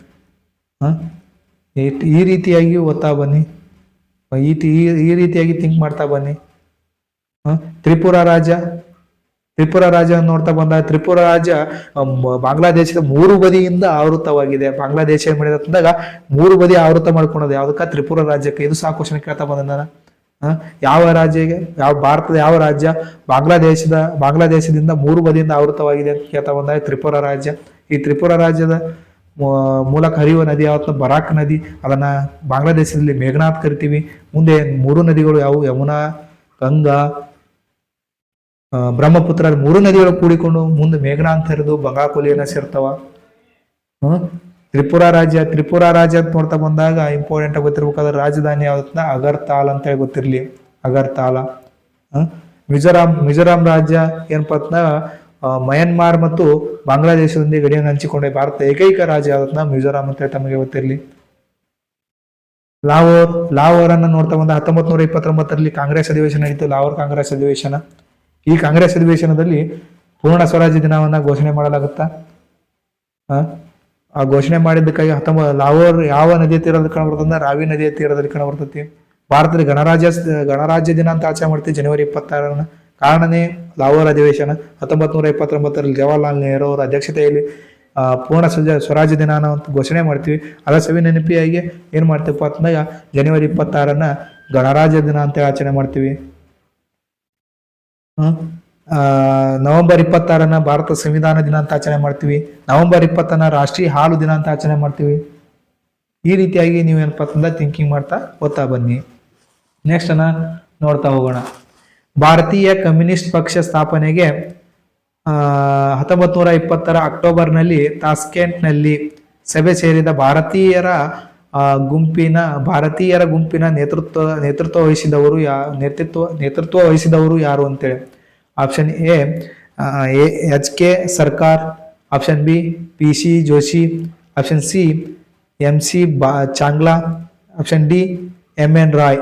[SPEAKER 1] ಈ- ರೀತಿಯಾಗಿ ಓದ್ತಾ ಬನ್ನಿ. ಈ ಈ- ರೀತಿಯಾಗಿ ಥಿಂಕ್ ಮಾಡ್ತಾ ಬನ್ನಿ. ತ್ರಿಪುರ ರಾಜ್ಯ ತ್ರಿಪುರ ರಾಜ್ಯ ನೋಡ್ತಾ ಬಂದಾಗ ತ್ರಿಪುರ ರಾಜ್ಯ ಬಾಂಗ್ಲಾದೇಶದ ಮೂರು ಬದಿಯಿಂದ ಆವೃತವಾಗಿದೆ ಬಾಂಗ್ಲಾದೇಶ ಏನ್ ಮಾಡಿದ ಅಂತಂದಾಗ ಮೂರು ಬದಿ ಆವೃತ ಮಾಡ್ಕೊಳೋದು ಯಾವ್ದಕ್ಕ? ತ್ರಿಪುರ ರಾಜ್ಯಕ್ಕೆ. ಇದು ಸಹ ಕ್ವಶನ್ ಕೇಳ್ತಾ ಬಂದ ಯಾವ ರಾಜ್ಯಗೆ? ಯಾವ ಭಾರತದ ಯಾವ ರಾಜ್ಯ? ಬಾಂಗ್ಲಾದೇಶದ, ಬಾಂಗ್ಲಾದೇಶದಿಂದ ಮೂರು ಬದಿಯಿಂದ ಆವೃತವಾಗಿದೆ ಅಂತ ಕೇಳ್ತಾ ಬಂದಾಗ ತ್ರಿಪುರ ರಾಜ್ಯ. ಈ ತ್ರಿಪುರ ರಾಜ್ಯದ ಮೂಲಕ ಹರಿಯುವ ನದಿ ಯಾವತ್ತು? ಬರಾಕ್ ನದಿ. ಅದನ್ನ ಬಾಂಗ್ಲಾದೇಶದಲ್ಲಿ ಮೇಘನಾಥ್ ಕರಿತೀವಿ. ಮುಂದೆ ಮೂರು ನದಿಗಳು ಯಾವುವು? ಯಮುನಾ, ಗಂಗಾ ಬ್ರಹ್ಮಪುತ್ರ ಮೂರು ನದಿಗಳು ಕೂಡಿಕೊಂಡು ಮುಂದೆ ಮೇಘನಾ ಅಂತ ಹರಿದು ಬಂಗಾಕೊಲಿಯನ್ನ ಸೇರ್ತಾವ. ತ್ರಿಪುರ ರಾಜ್ಯ ತ್ರಿಪುರ ರಾಜ್ಯ ಅಂತ ನೋಡ್ತಾ ಬಂದಾಗ ಇಂಪಾರ್ಟೆಂಟ್ ಆಗಿ ಗೊತ್ತಿರ್ಬೇಕಾದ್ರೆ ರಾಜಧಾನಿ ಯಾವ್ದನ್ನ ಅಗರ್ತಾಲ್ ಅಂತ ಹೇಳಿ ಗೊತ್ತಿರ್ಲಿ. ಅಗರ್ತಾಲ. ಮಿಜೋರಾಂ ಮಿಜೋರಾಂ ರಾಜ್ಯ ಏನಪ್ಪಾ ಮಯನ್ಮಾರ್ ಮತ್ತು ಬಾಂಗ್ಲಾದೇಶದೊಂದಿಗೆ ಗಡಿಯನ್ನು ಹಂಚಿಕೊಂಡೆ ಭಾರತ ಏಕೈಕ ರಾಜ್ಯ ಯಾವ್ದನ್ನ ಮಿಜೋರಾಂ ಅಂತ ತಮಗೆ ಗೊತ್ತಿರ್ಲಿ. ಲಾವೋರ್ ಲಾಹೋರ್ ಅನ್ನ ನೋಡ್ತಾ ಬಂದ ಹತ್ತೊಂಬತ್ ನೂರ ಇಪ್ಪತ್ತೊಂಬತ್ತರಲ್ಲಿ ಕಾಂಗ್ರೆಸ್ ಅಧಿವೇಶನ ನಡೀತು. ಲಾವೋರ್ ಕಾಂಗ್ರೆಸ್ ಅಧಿವೇಶನ. ಈ ಕಾಂಗ್ರೆಸ್ ಅಧಿವೇಶನದಲ್ಲಿ ಪೂರ್ಣ ಸ್ವರಾಜ್ಯ ದಿನವನ್ನ ಘೋಷಣೆ ಮಾಡಲಾಗುತ್ತಾ? ಆ? ಘೋಷಣೆ ಮಾಡಿದ್ದಕ್ಕಾಗಿ ಹತ್ತೊಂಬ ಲಾವೋರ್ ಯಾವ ನದಿಯ ತೀರದಲ್ಲಿ ಕಂಡುಬರ್ತದೆ ರಾವಿ ನದಿಯ ತೀರದಲ್ಲಿ ಕಾಣಬರ್ತೈತಿ ಭಾರತದ ಗಣರಾಜ್ಯ ಗಣರಾಜ್ಯ ದಿನ ಅಂತ ಆಚರಣೆ ಮಾಡ್ತೀವಿ ಜನವರಿ ಇಪ್ಪತ್ತಾರನ ಕಾರಣನೇ ಲಾಹೋರ್ ಅಧಿವೇಶನ ಹತ್ತೊಂಬತ್ ನೂರ ಇಪ್ಪತ್ತೊಂಬತ್ತರಲ್ಲಿ ಜವಾಹರ್ಲಾಲ್ ನೆಹರು ಅವರ ಅಧ್ಯಕ್ಷತೆಯಲ್ಲಿ ಪೂರ್ಣ ಸ್ವಜ, ಸ್ವರಾಜ್ಯ ದಿನ ಅಂತ ಘೋಷಣೆ ಮಾಡ್ತೀವಿ. ಅದರ ಸವಿ ನೆನಪಿಯಾಗಿ ಏನ್ ಮಾಡ್ತೀವಪ್ಪ ಅಂತಂದಾಗ, ಜನವರಿ ಇಪ್ಪತ್ತಾರನ್ನ ಗಣರಾಜ್ಯ ದಿನ ಅಂತ ಆಚರಣೆ ಮಾಡ್ತೀವಿ. ನವೆಂಬರ್ ಇಪ್ಪತ್ತಾರನ ಭಾರತ ಸಂವಿಧಾನ ದಿನ ಅಂತ ಆಚರಣೆ ಮಾಡ್ತೀವಿ. ನವೆಂಬರ್ ಇಪ್ಪತ್ತನ ರಾಷ್ಟ್ರೀಯ ಹಾಲು ದಿನ ಅಂತ ಆಚರಣೆ ಮಾಡ್ತೀವಿ. ಈ ರೀತಿಯಾಗಿ ನೀವು ಏನಪ್ಪ ಅಂತಂದ್ರೆ ಥಿಂಕಿಂಗ್ ಮಾಡ್ತಾ ಓದ್ತಾ ಬನ್ನಿ. ನೆಕ್ಸ್ಟ್ ಅನ್ನ ನೋಡ್ತಾ ಹೋಗೋಣ. ಭಾರತೀಯ ಕಮ್ಯುನಿಸ್ಟ್ ಪಕ್ಷ ಸ್ಥಾಪನೆಗೆ ಹತ್ತೊಂಬತ್ತು ಹತ್ತೊಂಬತ್ ನೂರ ಇಪ್ಪತ್ತರ ಅಕ್ಟೋಬರ್ನಲ್ಲಿ ತಾಸ್ಕೆಂಟ್ನಲ್ಲಿ ಸಭೆ ಸೇರಿದ ಭಾರತೀಯರ ಗುಂಪಿನ, ಭಾರತೀಯರ ಗುಂಪಿನ ನೇತೃತ್ವ ನೇತೃತ್ವ ವಹಿಸಿದವರು ಯಾ, ನೇತೃತ್ವ ನೇತೃತ್ವ ವಹಿಸಿದವರು ಯಾರು ಅಂತೇಳಿ? Option A H K Sarkar. Option B P C Joshi. Option C M C ಬಾ, Chagla. Option D M N Roy.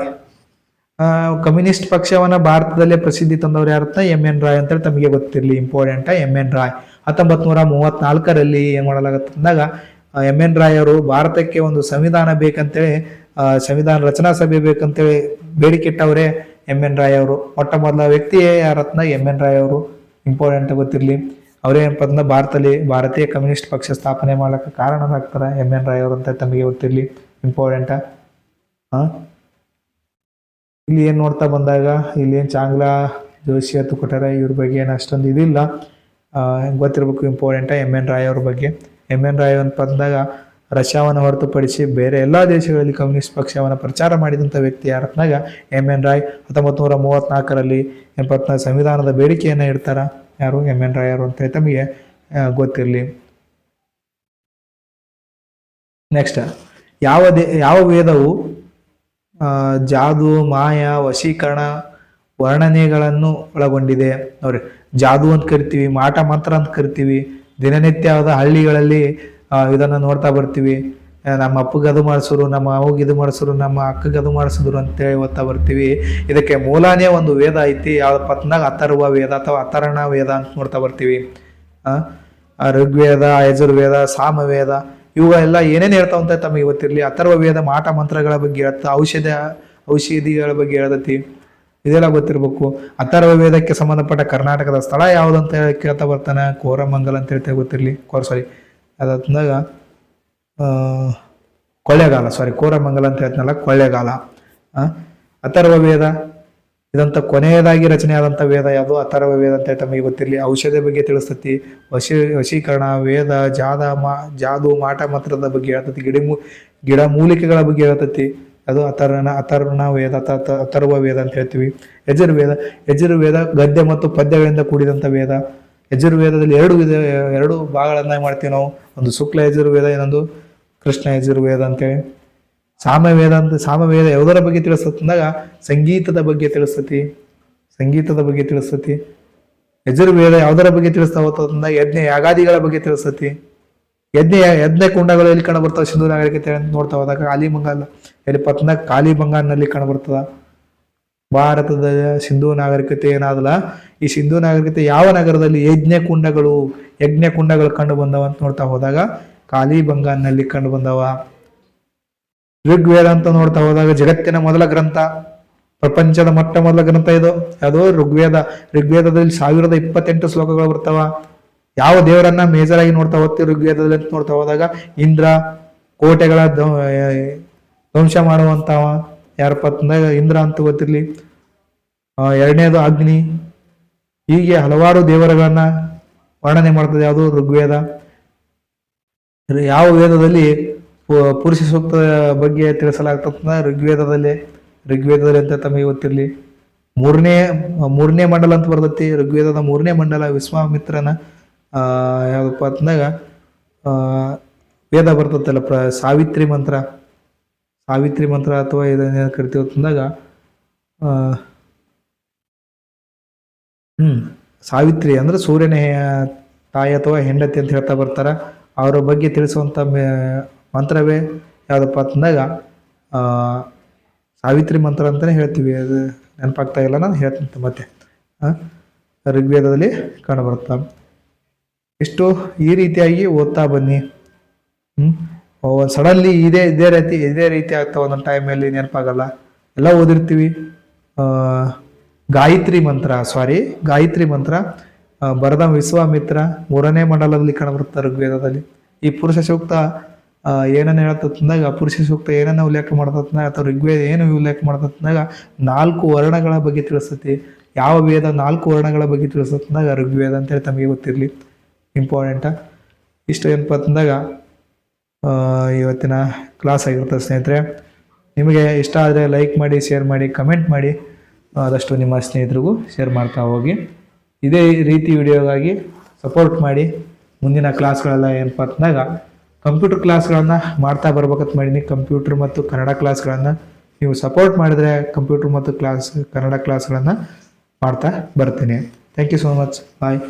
[SPEAKER 1] Communist ಪಕ್ಷವನ್ನು ಭಾರತದಲ್ಲೇ ಪ್ರಸಿದ್ಧಿ ತಂದವರು ಅಂತ ಎಂ ಎನ್ ರಾಯ್ ಅಂತೇಳಿ ತಮಗೆ ಗೊತ್ತಿರಲಿ. Important M N Roy. ಹತ್ತೊಂಬತ್ತು ನೂರ ಮೂವತ್ನಾಲ್ಕರಲ್ಲಿ ಏನು ಮಾಡಲಾಗತ್ತೆ ಅಂದಾಗ ಎಂ ಎನ್ ರಾಯ್ ಅವರು ಭಾರತಕ್ಕೆ ಒಂದು ಸಂವಿಧಾನ ಬೇಕಂತೇಳಿ ಸಂವಿಧಾನ ರಚನಾ ಸಭೆ ಬೇಕಂತೇಳಿ ಬೇಡಿಕೆ ಇಟ್ಟವರೇ ಎಂ ಎನ್ ರಾಯ್ ಅವರು ಮೊಟ್ಟ ಮೊದಲ ವ್ಯಕ್ತಿಯೇ ಯಾರತ್ನ ಎಂ ಎನ್ ರಾಯ್ ಅವರು ಇಂಪಾರ್ಟೆಂಟ್ ಗೊತ್ತಿರಲಿ ಅವರೇನಪ್ಪ ಅಂದ್ರೆ ಭಾರತದಲ್ಲಿ ಭಾರತೀಯ ಕಮ್ಯುನಿಸ್ಟ್ ಪಕ್ಷ ಸ್ಥಾಪನೆ ಮಾಡೋಕ್ಕೆ ಕಾರಣರಾಗ್ತಾರೆ ಎಂ ಎನ್ ರಾಯ್ ಅವರು ಅಂತ ತಮಗೆ ಗೊತ್ತಿರಲಿ. ಇಂಪಾರ್ಟೆಂಟ್ ಇಲ್ಲಿ ಏನು ನೋಡ್ತಾ ಬಂದಾಗ, ಇಲ್ಲಿ ಏನು ಚಾಂಗ್ಲಾ ಜೋಶಿ ಅಥವಾ ಕೊಟ್ಟಾರ? ಇವ್ರ ಬಗ್ಗೆ ಏನು ಅಷ್ಟೊಂದು ಇದಿಲ್ಲ. ಗೊತ್ತಿರಬೇಕು ಇಂಪಾರ್ಟೆಂಟ್ ಎಂ ಎನ್ ರಾಯ್ ಅವ್ರ ಬಗ್ಗೆ. ಎಂ ಎನ್ ರಾಯ್ ಅಂತ ಬಂದಾಗ ರಷ್ಯಾವನ್ನು ಹೊರತುಪಡಿಸಿ ಬೇರೆ ಎಲ್ಲಾ ದೇಶಗಳಲ್ಲಿ ಕಮ್ಯುನಿಸ್ಟ್ ಪಕ್ಷವನ್ನು ಪ್ರಚಾರ ಮಾಡಿದಂಥ ವ್ಯಕ್ತಿ ಯಾರತ್ನಾಗ ಎಂ ಎನ್ ರಾಯ್ ಹತ್ತೊಂಬತ್ತು ನೂರ ಮೂವತ್ತ್ನಾಲ್ಕರಲ್ಲಿ ಸಂವಿಧಾನದ ಬೇಡಿಕೆಯನ್ನು ಇಡ್ತಾರ ಯಾರು? ಎಂ ಎನ್ ರಾಯ್ ಅವರು ಅಂತ ಹೇಳಿ ತಮಗೆ ಗೊತ್ತಿರಲಿ. ನೆಕ್ಸ್ಟ್ ಯಾವ ದೇ, ಯಾವ ವೇದವು ಜಾದು, ಮಾಯ, ವಶೀಕರಣ, ವರ್ಣನೆಗಳನ್ನು ಒಳಗೊಂಡಿದೆ? ನೋಡಿ ಜಾದು ಅಂತ ಕರಿತೀವಿ, ಮಾಟ ಮಂತ್ರ ಅಂತ ಕರಿತೀವಿ ದಿನನಿತ್ಯದ ಹಳ್ಳಿಗಳಲ್ಲಿ ಇದನ್ನು ನೋಡ್ತಾ ಬರ್ತೀವಿ. ನಮ್ಮ ಅಪ್ಪಗೆ ಅದು ಮಾಡಿಸೋರು ನಮ್ಮ ಅವಗೆ ಇದು ಮಾಡಿಸೋರು ನಮ್ಮ ಅಕ್ಕಗೆ ಅದು ಮಾಡಿಸಿದ್ರು ಅಂತೇಳಿ ಓದ್ತಾ ಬರ್ತೀವಿ. ಇದಕ್ಕೆ ಮೂಲಾನೇ ಒಂದು ವೇದ ಐತಿ ಯಾವ ಪತ್ನಾಗ ಅಥರ್ವ ವೇದ ಅಥವಾ ಅಥರ್ಣ ವೇದ ಅಂತ ನೋಡ್ತಾ ಬರ್ತೀವಿ. ಋಗ್ವೇದ, ಯಜುರ್ವೇದ, ಸಾಮವೇದ ಇವುಗಳೆಲ್ಲ ಏನೇನು ಹೇಳ್ತಾವ ಅಂತ ತಮಗೆ ಗೊತ್ತಿರಲಿ. ಅಥರ್ವ ವೇದ ಮಾಟ ಮಂತ್ರಗಳ ಬಗ್ಗೆ ಹೇಳ್ತಾ, ಔಷಧ, ಔಷಧಿಗಳ ಬಗ್ಗೆ ಹೇಳ್ತತಿ. ಇದೆಲ್ಲ ಗೊತ್ತಿರ್ಬೇಕು. ಅಥರ್ವ ವೇದಕ್ಕೆ ಸಂಬಂಧಪಟ್ಟ ಕರ್ನಾಟಕದ ಸ್ಥಳ ಯಾವುದಂತ ಹೇಳಿ ಕೇಳ್ತಾ ಬರ್ತಾನೆ. ಕೋರಮಂಗಲ ಅಂತ ಹೇಳ್ತಾ ಗೊತ್ತಿರಲಿ. ಕೋರ್ ಸಾರಿ ಅದಾದಾಗ ಕೊಳ್ಳೆಗಾಲ ಸಾರಿ ಕೋರಮಂಗಲ ಅಂತ ಹೇಳ್ತಾನಲ್ಲ, ಕೊಳ್ಳೆಗಾಲ. ಅಥರ್ವ ವೇದ, ಇದಂತ ಕೊನೆಯದಾಗಿ ರಚನೆಯಾದಂಥ ವೇದ ಯಾವುದು? ಅಥರ್ವ ವೇದ ಅಂತ ಹೇಳಿ ತಮಗೆ ಗೊತ್ತಿರಲಿ. ಔಷಧಿ ಬಗ್ಗೆ ತಿಳಿಸ್ತತಿ. ವಶಿ, ವಶೀಕರಣ, ವೇದ, ಜಾದ, ಮಾ, ಜಾದು, ಮಾಟ, ಮಾತ್ರದ ಬಗ್ಗೆ ಹೇಳ್ತತಿ. ಗಿಡಮೂ ಗಿಡ ಮೂಲಿಕೆಗಳ ಬಗ್ಗೆ ಹೇಳ್ತತಿ. ಅದು ಅಥರ್ವಣ ಅಥರ್ವಣ ವೇದ, ಅಥ ಅಥ- ಅಥರ್ವ ವೇದ ಅಂತ ಹೇಳ್ತೀವಿ. ಯಜುರ್ವೇದ ಯಜುರ್ವೇದ ಗದ್ಯ ಮತ್ತು ಪದ್ಯಗಳಿಂದ ಕೂಡಿದಂಥ ವೇದ. ಯಜುರ್ವೇದದಲ್ಲಿ ಎರಡು ವಿಧ ಎರಡು ಭಾಗಗಳನ್ನ ಮಾಡ್ತೀವಿ ನಾವು? ಒಂದು ಶುಕ್ಲ ಯಜುರ್ವೇದ, ಇನ್ನೊಂದು ಕೃಷ್ಣ ಯಜುರ್ವೇದ ಅಂತೇಳಿ. ಸಾಮವೇದ ಅಂತ ಸಾಮವೇದ ಯಾವುದರ ಬಗ್ಗೆ ತಿಳಿಸ್ತತಿ ಅಂದಾಗ ಸಂಗೀತದ ಬಗ್ಗೆ ತಿಳಿಸ್ತತಿ. ಸಂಗೀತದ ಬಗ್ಗೆ ತಿಳಿಸ್ತತಿ. ಯಜುರ್ವೇದ ಯಾವುದರ ಬಗ್ಗೆ ತಿಳಿಸ್ತಾ ಯಜ್ಞ ಯಾಗಾದಿಗಳ ಬಗ್ಗೆ ತಿಳಿಸ್ತತಿ. ಯಜ್ಞ ಯಜ್ಞ ಕುಂಡಗಳು ಎಲ್ಲಿ ಕಂಡು ಬರ್ತಾವೆ? ಸಿಂಧೂ ನಾಗರಿಕತೆ ನೋಡ್ತಾ ಹೋದಾಗ ಕಾಲಿಬಂಗಾಲ ಎಲ್ಲಿ ಪತ್ನ ಕಾಲಿಬಂಗಾಲ್ನಲ್ಲಿ ಕಂಡು ಕಾಣಬರ್ತದ? ಭಾರತದ ಸಿಂಧೂ ನಾಗರಿಕತೆ ಏನಾದಲ್ಲ ಈ ಸಿಂಧೂ ನಾಗರಿಕತೆ ಯಾವ ನಗರದಲ್ಲಿ ಯಜ್ಞ ಕುಂಡಗಳು ಯಜ್ಞ ಕುಂಡಗಳು ಕಂಡು ಬಂದವ ಅಂತ ನೋಡ್ತಾ ಹೋದಾಗ ಕಾಲಿಬಂಗಾಲ್ನಲ್ಲಿ ಕಂಡು ಬಂದವ. ಋಗ್ವೇದ ಅಂತ ನೋಡ್ತಾ ಹೋದಾಗ ಜಗತ್ತಿನ ಮೊದಲ ಗ್ರಂಥ, ಪ್ರಪಂಚದ ಮೊಟ್ಟ ಮೊದಲ ಗ್ರಂಥ ಇದು. ಅದು ಋಗ್ವೇದ. ಋಗ್ವೇದದಲ್ಲಿ ಸಾವಿರದ ಇಪ್ಪತ್ತೆಂಟು ಶ್ಲೋಕಗಳು ಬರ್ತಾವ. ಯಾವ ದೇವರನ್ನ ಮೇಜರ್ ಆಗಿ ನೋಡ್ತಾ ಹೋಗ್ತೀವಿ ಋಗ್ವೇದದಲ್ಲಿ ಅಂತ ನೋಡ್ತಾ ಹೋದಾಗ? ಇಂದ್ರ, ಕೋಟೆಗಳ ಧ್ವಂಸ ಮಾಡುವಂತವ. ಯಾರಪ್ಪ ಅಂತಂದಾಗ ಇಂದ್ರ ಅಂತ ಗೊತ್ತಿರಲಿ. ಎರಡನೇದು ಅಗ್ನಿ. ಹೀಗೆ ಹಲವಾರು ದೇವರುಗಳನ್ನ ವರ್ಣನೆ ಮಾಡ್ತದೆ. ಯಾವುದು ಋಗ್ವೇದ. ಯಾವ ವೇದದಲ್ಲಿ ಪುರುಷ ಸೂಕ್ತ ಬಗ್ಗೆ ತಿಳಿಸಲಾಗ್ತದ ಋಗ್ವೇದದಲ್ಲಿ ಋಗ್ವೇದದಲ್ಲಿ ಅಂತ ತಮಗೆ ಗೊತ್ತಿರಲಿ. ಮೂರನೇ ಮೂರನೇ ಮಂಡಲ ಅಂತ ಬರ್ತೈತಿ. ಋಗ್ವೇದದ ಮೂರನೇ ಮಂಡಲ ವಿಶ್ವಾಮಿತ್ರನ ಯಾವುದಪ್ಪ ಅಂತಂದಾಗ ವೇದ ಬರ್ತೈತಲ್ಲ ಪ್ರ, ಸಾವಿತ್ರಿ ಮಂತ್ರ. ಸಾವಿತ್ರಿ ಮಂತ್ರ ಅಥವಾ ಇದನ್ನೇನು ಕರಿತೀವಿ ಅಂತಂದಾಗ ಹ್ಮ್, ಸಾವಿತ್ರಿ ಅಂದ್ರೆ ಸೂರ್ಯನ ತಾಯಿ ಅಥವಾ ಹೆಂಡತಿ ಅಂತ ಹೇಳ್ತಾ ಬರ್ತಾರೆ. ಅವರ ಬಗ್ಗೆ ತಿಳಿಸುವಂತ ಮೆ- ಮಂತ್ರವೇ ಯಾವುದಪ್ಪ ಅಂತಂದಾಗ ಸಾವಿತ್ರಿ ಮಂತ್ರ ಅಂತಾನೆ ಹೇಳ್ತೀವಿ. ಅದು ನೆನಪಾಗ್ತಾ ಇಲ್ಲ, ನಾನು ಹೇಳ್ತೀನಿ ಮತ್ತೆ. ಋಗ್ವೇದದಲ್ಲಿ ಕಾಣಬರ್ತ ಇಷ್ಟು ಈ ರೀತಿಯಾಗಿ ಓದ್ತಾ ಬನ್ನಿ. ಹ್ಮ್ ಸಡನ್ಲಿ ಇದೇ ಇದೇ ರೀತಿ ಇದೇ ರೀತಿ ಆಗ್ತಾವೆ ಒಂದೊಂದು ಟೈಮಲ್ಲಿ ನೆನಪಾಗಲ್ಲ. ಎಲ್ಲ ಓದಿರ್ತೀವಿ. ಗಾಯತ್ರಿ ಮಂತ್ರ ಸಾರಿ ಗಾಯತ್ರಿ ಮಂತ್ರ ಬರದ ವಿಶ್ವಾಮಿತ್ರ, ಮೂರನೇ ಮಂಡಲದಲ್ಲಿ ಕಾಣಬರುತ್ತೆ ಋಗ್ವೇದದಲ್ಲಿ. ಈ ಪುರುಷ ಸೂಕ್ತ ಏನನ್ನ ಹೇಳ್ತಂದಾಗ, ಪುರುಷ ಸೂಕ್ತ ಏನನ್ನ ಉಲ್ಲೇಖ ಮಾಡ್ತಂದಾಗ, ಅಥವಾ ಋಗ್ವೇದ ಏನು ಉಲ್ಲೇಖ ಮಾಡ್ತಂದಾಗ, ನಾಲ್ಕು ವರ್ಣಗಳ ಬಗ್ಗೆ ತಿಳಿಸ್ತತಿ. ಯಾವ ವೇದ ನಾಲ್ಕು ವರ್ಣಗಳ ಬಗ್ಗೆ ತಿಳಿಸ್ತಂದಾಗ, ಋಗ್ವೇದ ಅಂತೇಳಿ ತಮಗೆ ಗೊತ್ತಿರಲಿ. ಇಂಪಾರ್ಟೆಂಟ ಇಷ್ಟು ಏನಪ್ಪ ಅಂತಂದಾಗ ಇವತ್ತಿನ ಕ್ಲಾಸ್ ಆಗಿರ್ತದೆ ಸ್ನೇಹಿತರೆ. ನಿಮಗೆ ಇಷ್ಟ ಆದರೆ ಲೈಕ್ ಮಾಡಿ ಶೇರ್ ಮಾಡಿ ಕಮೆಂಟ್ ಮಾಡಿ. ಆದಷ್ಟು ನಿಮ್ಮ ಸ್ನೇಹಿತರಿಗೂ ಶೇರ್ ಮಾಡ್ತಾ ಹೋಗಿ. ಇದೇ ರೀತಿ ವಿಡಿಯೋಗಾಗಿ ಸಪೋರ್ಟ್ ಮಾಡಿ. ಮುಂದಿನ ಕ್ಲಾಸ್ಗಳೆಲ್ಲ ಏನಪ್ಪ ಅಂದಾಗ ಕಂಪ್ಯೂಟರ್ ಕ್ಲಾಸ್ಗಳನ್ನು ಮಾಡ್ತಾ ಬರ್ಬೇಕಂತ ಮಾಡೀನಿ ಕಂಪ್ಯೂಟರ್ ಮತ್ತು ಕನ್ನಡ ಕ್ಲಾಸ್ಗಳನ್ನು ನೀವು ಸಪೋರ್ಟ್ ಮಾಡಿದರೆ ಕಂಪ್ಯೂಟರ್ ಮತ್ತು ಕ್ಲಾಸ್ ಕನ್ನಡ ಕ್ಲಾಸ್ಗಳನ್ನು ಮಾಡ್ತಾ ಬರ್ತೀನಿ. Thank you so much bye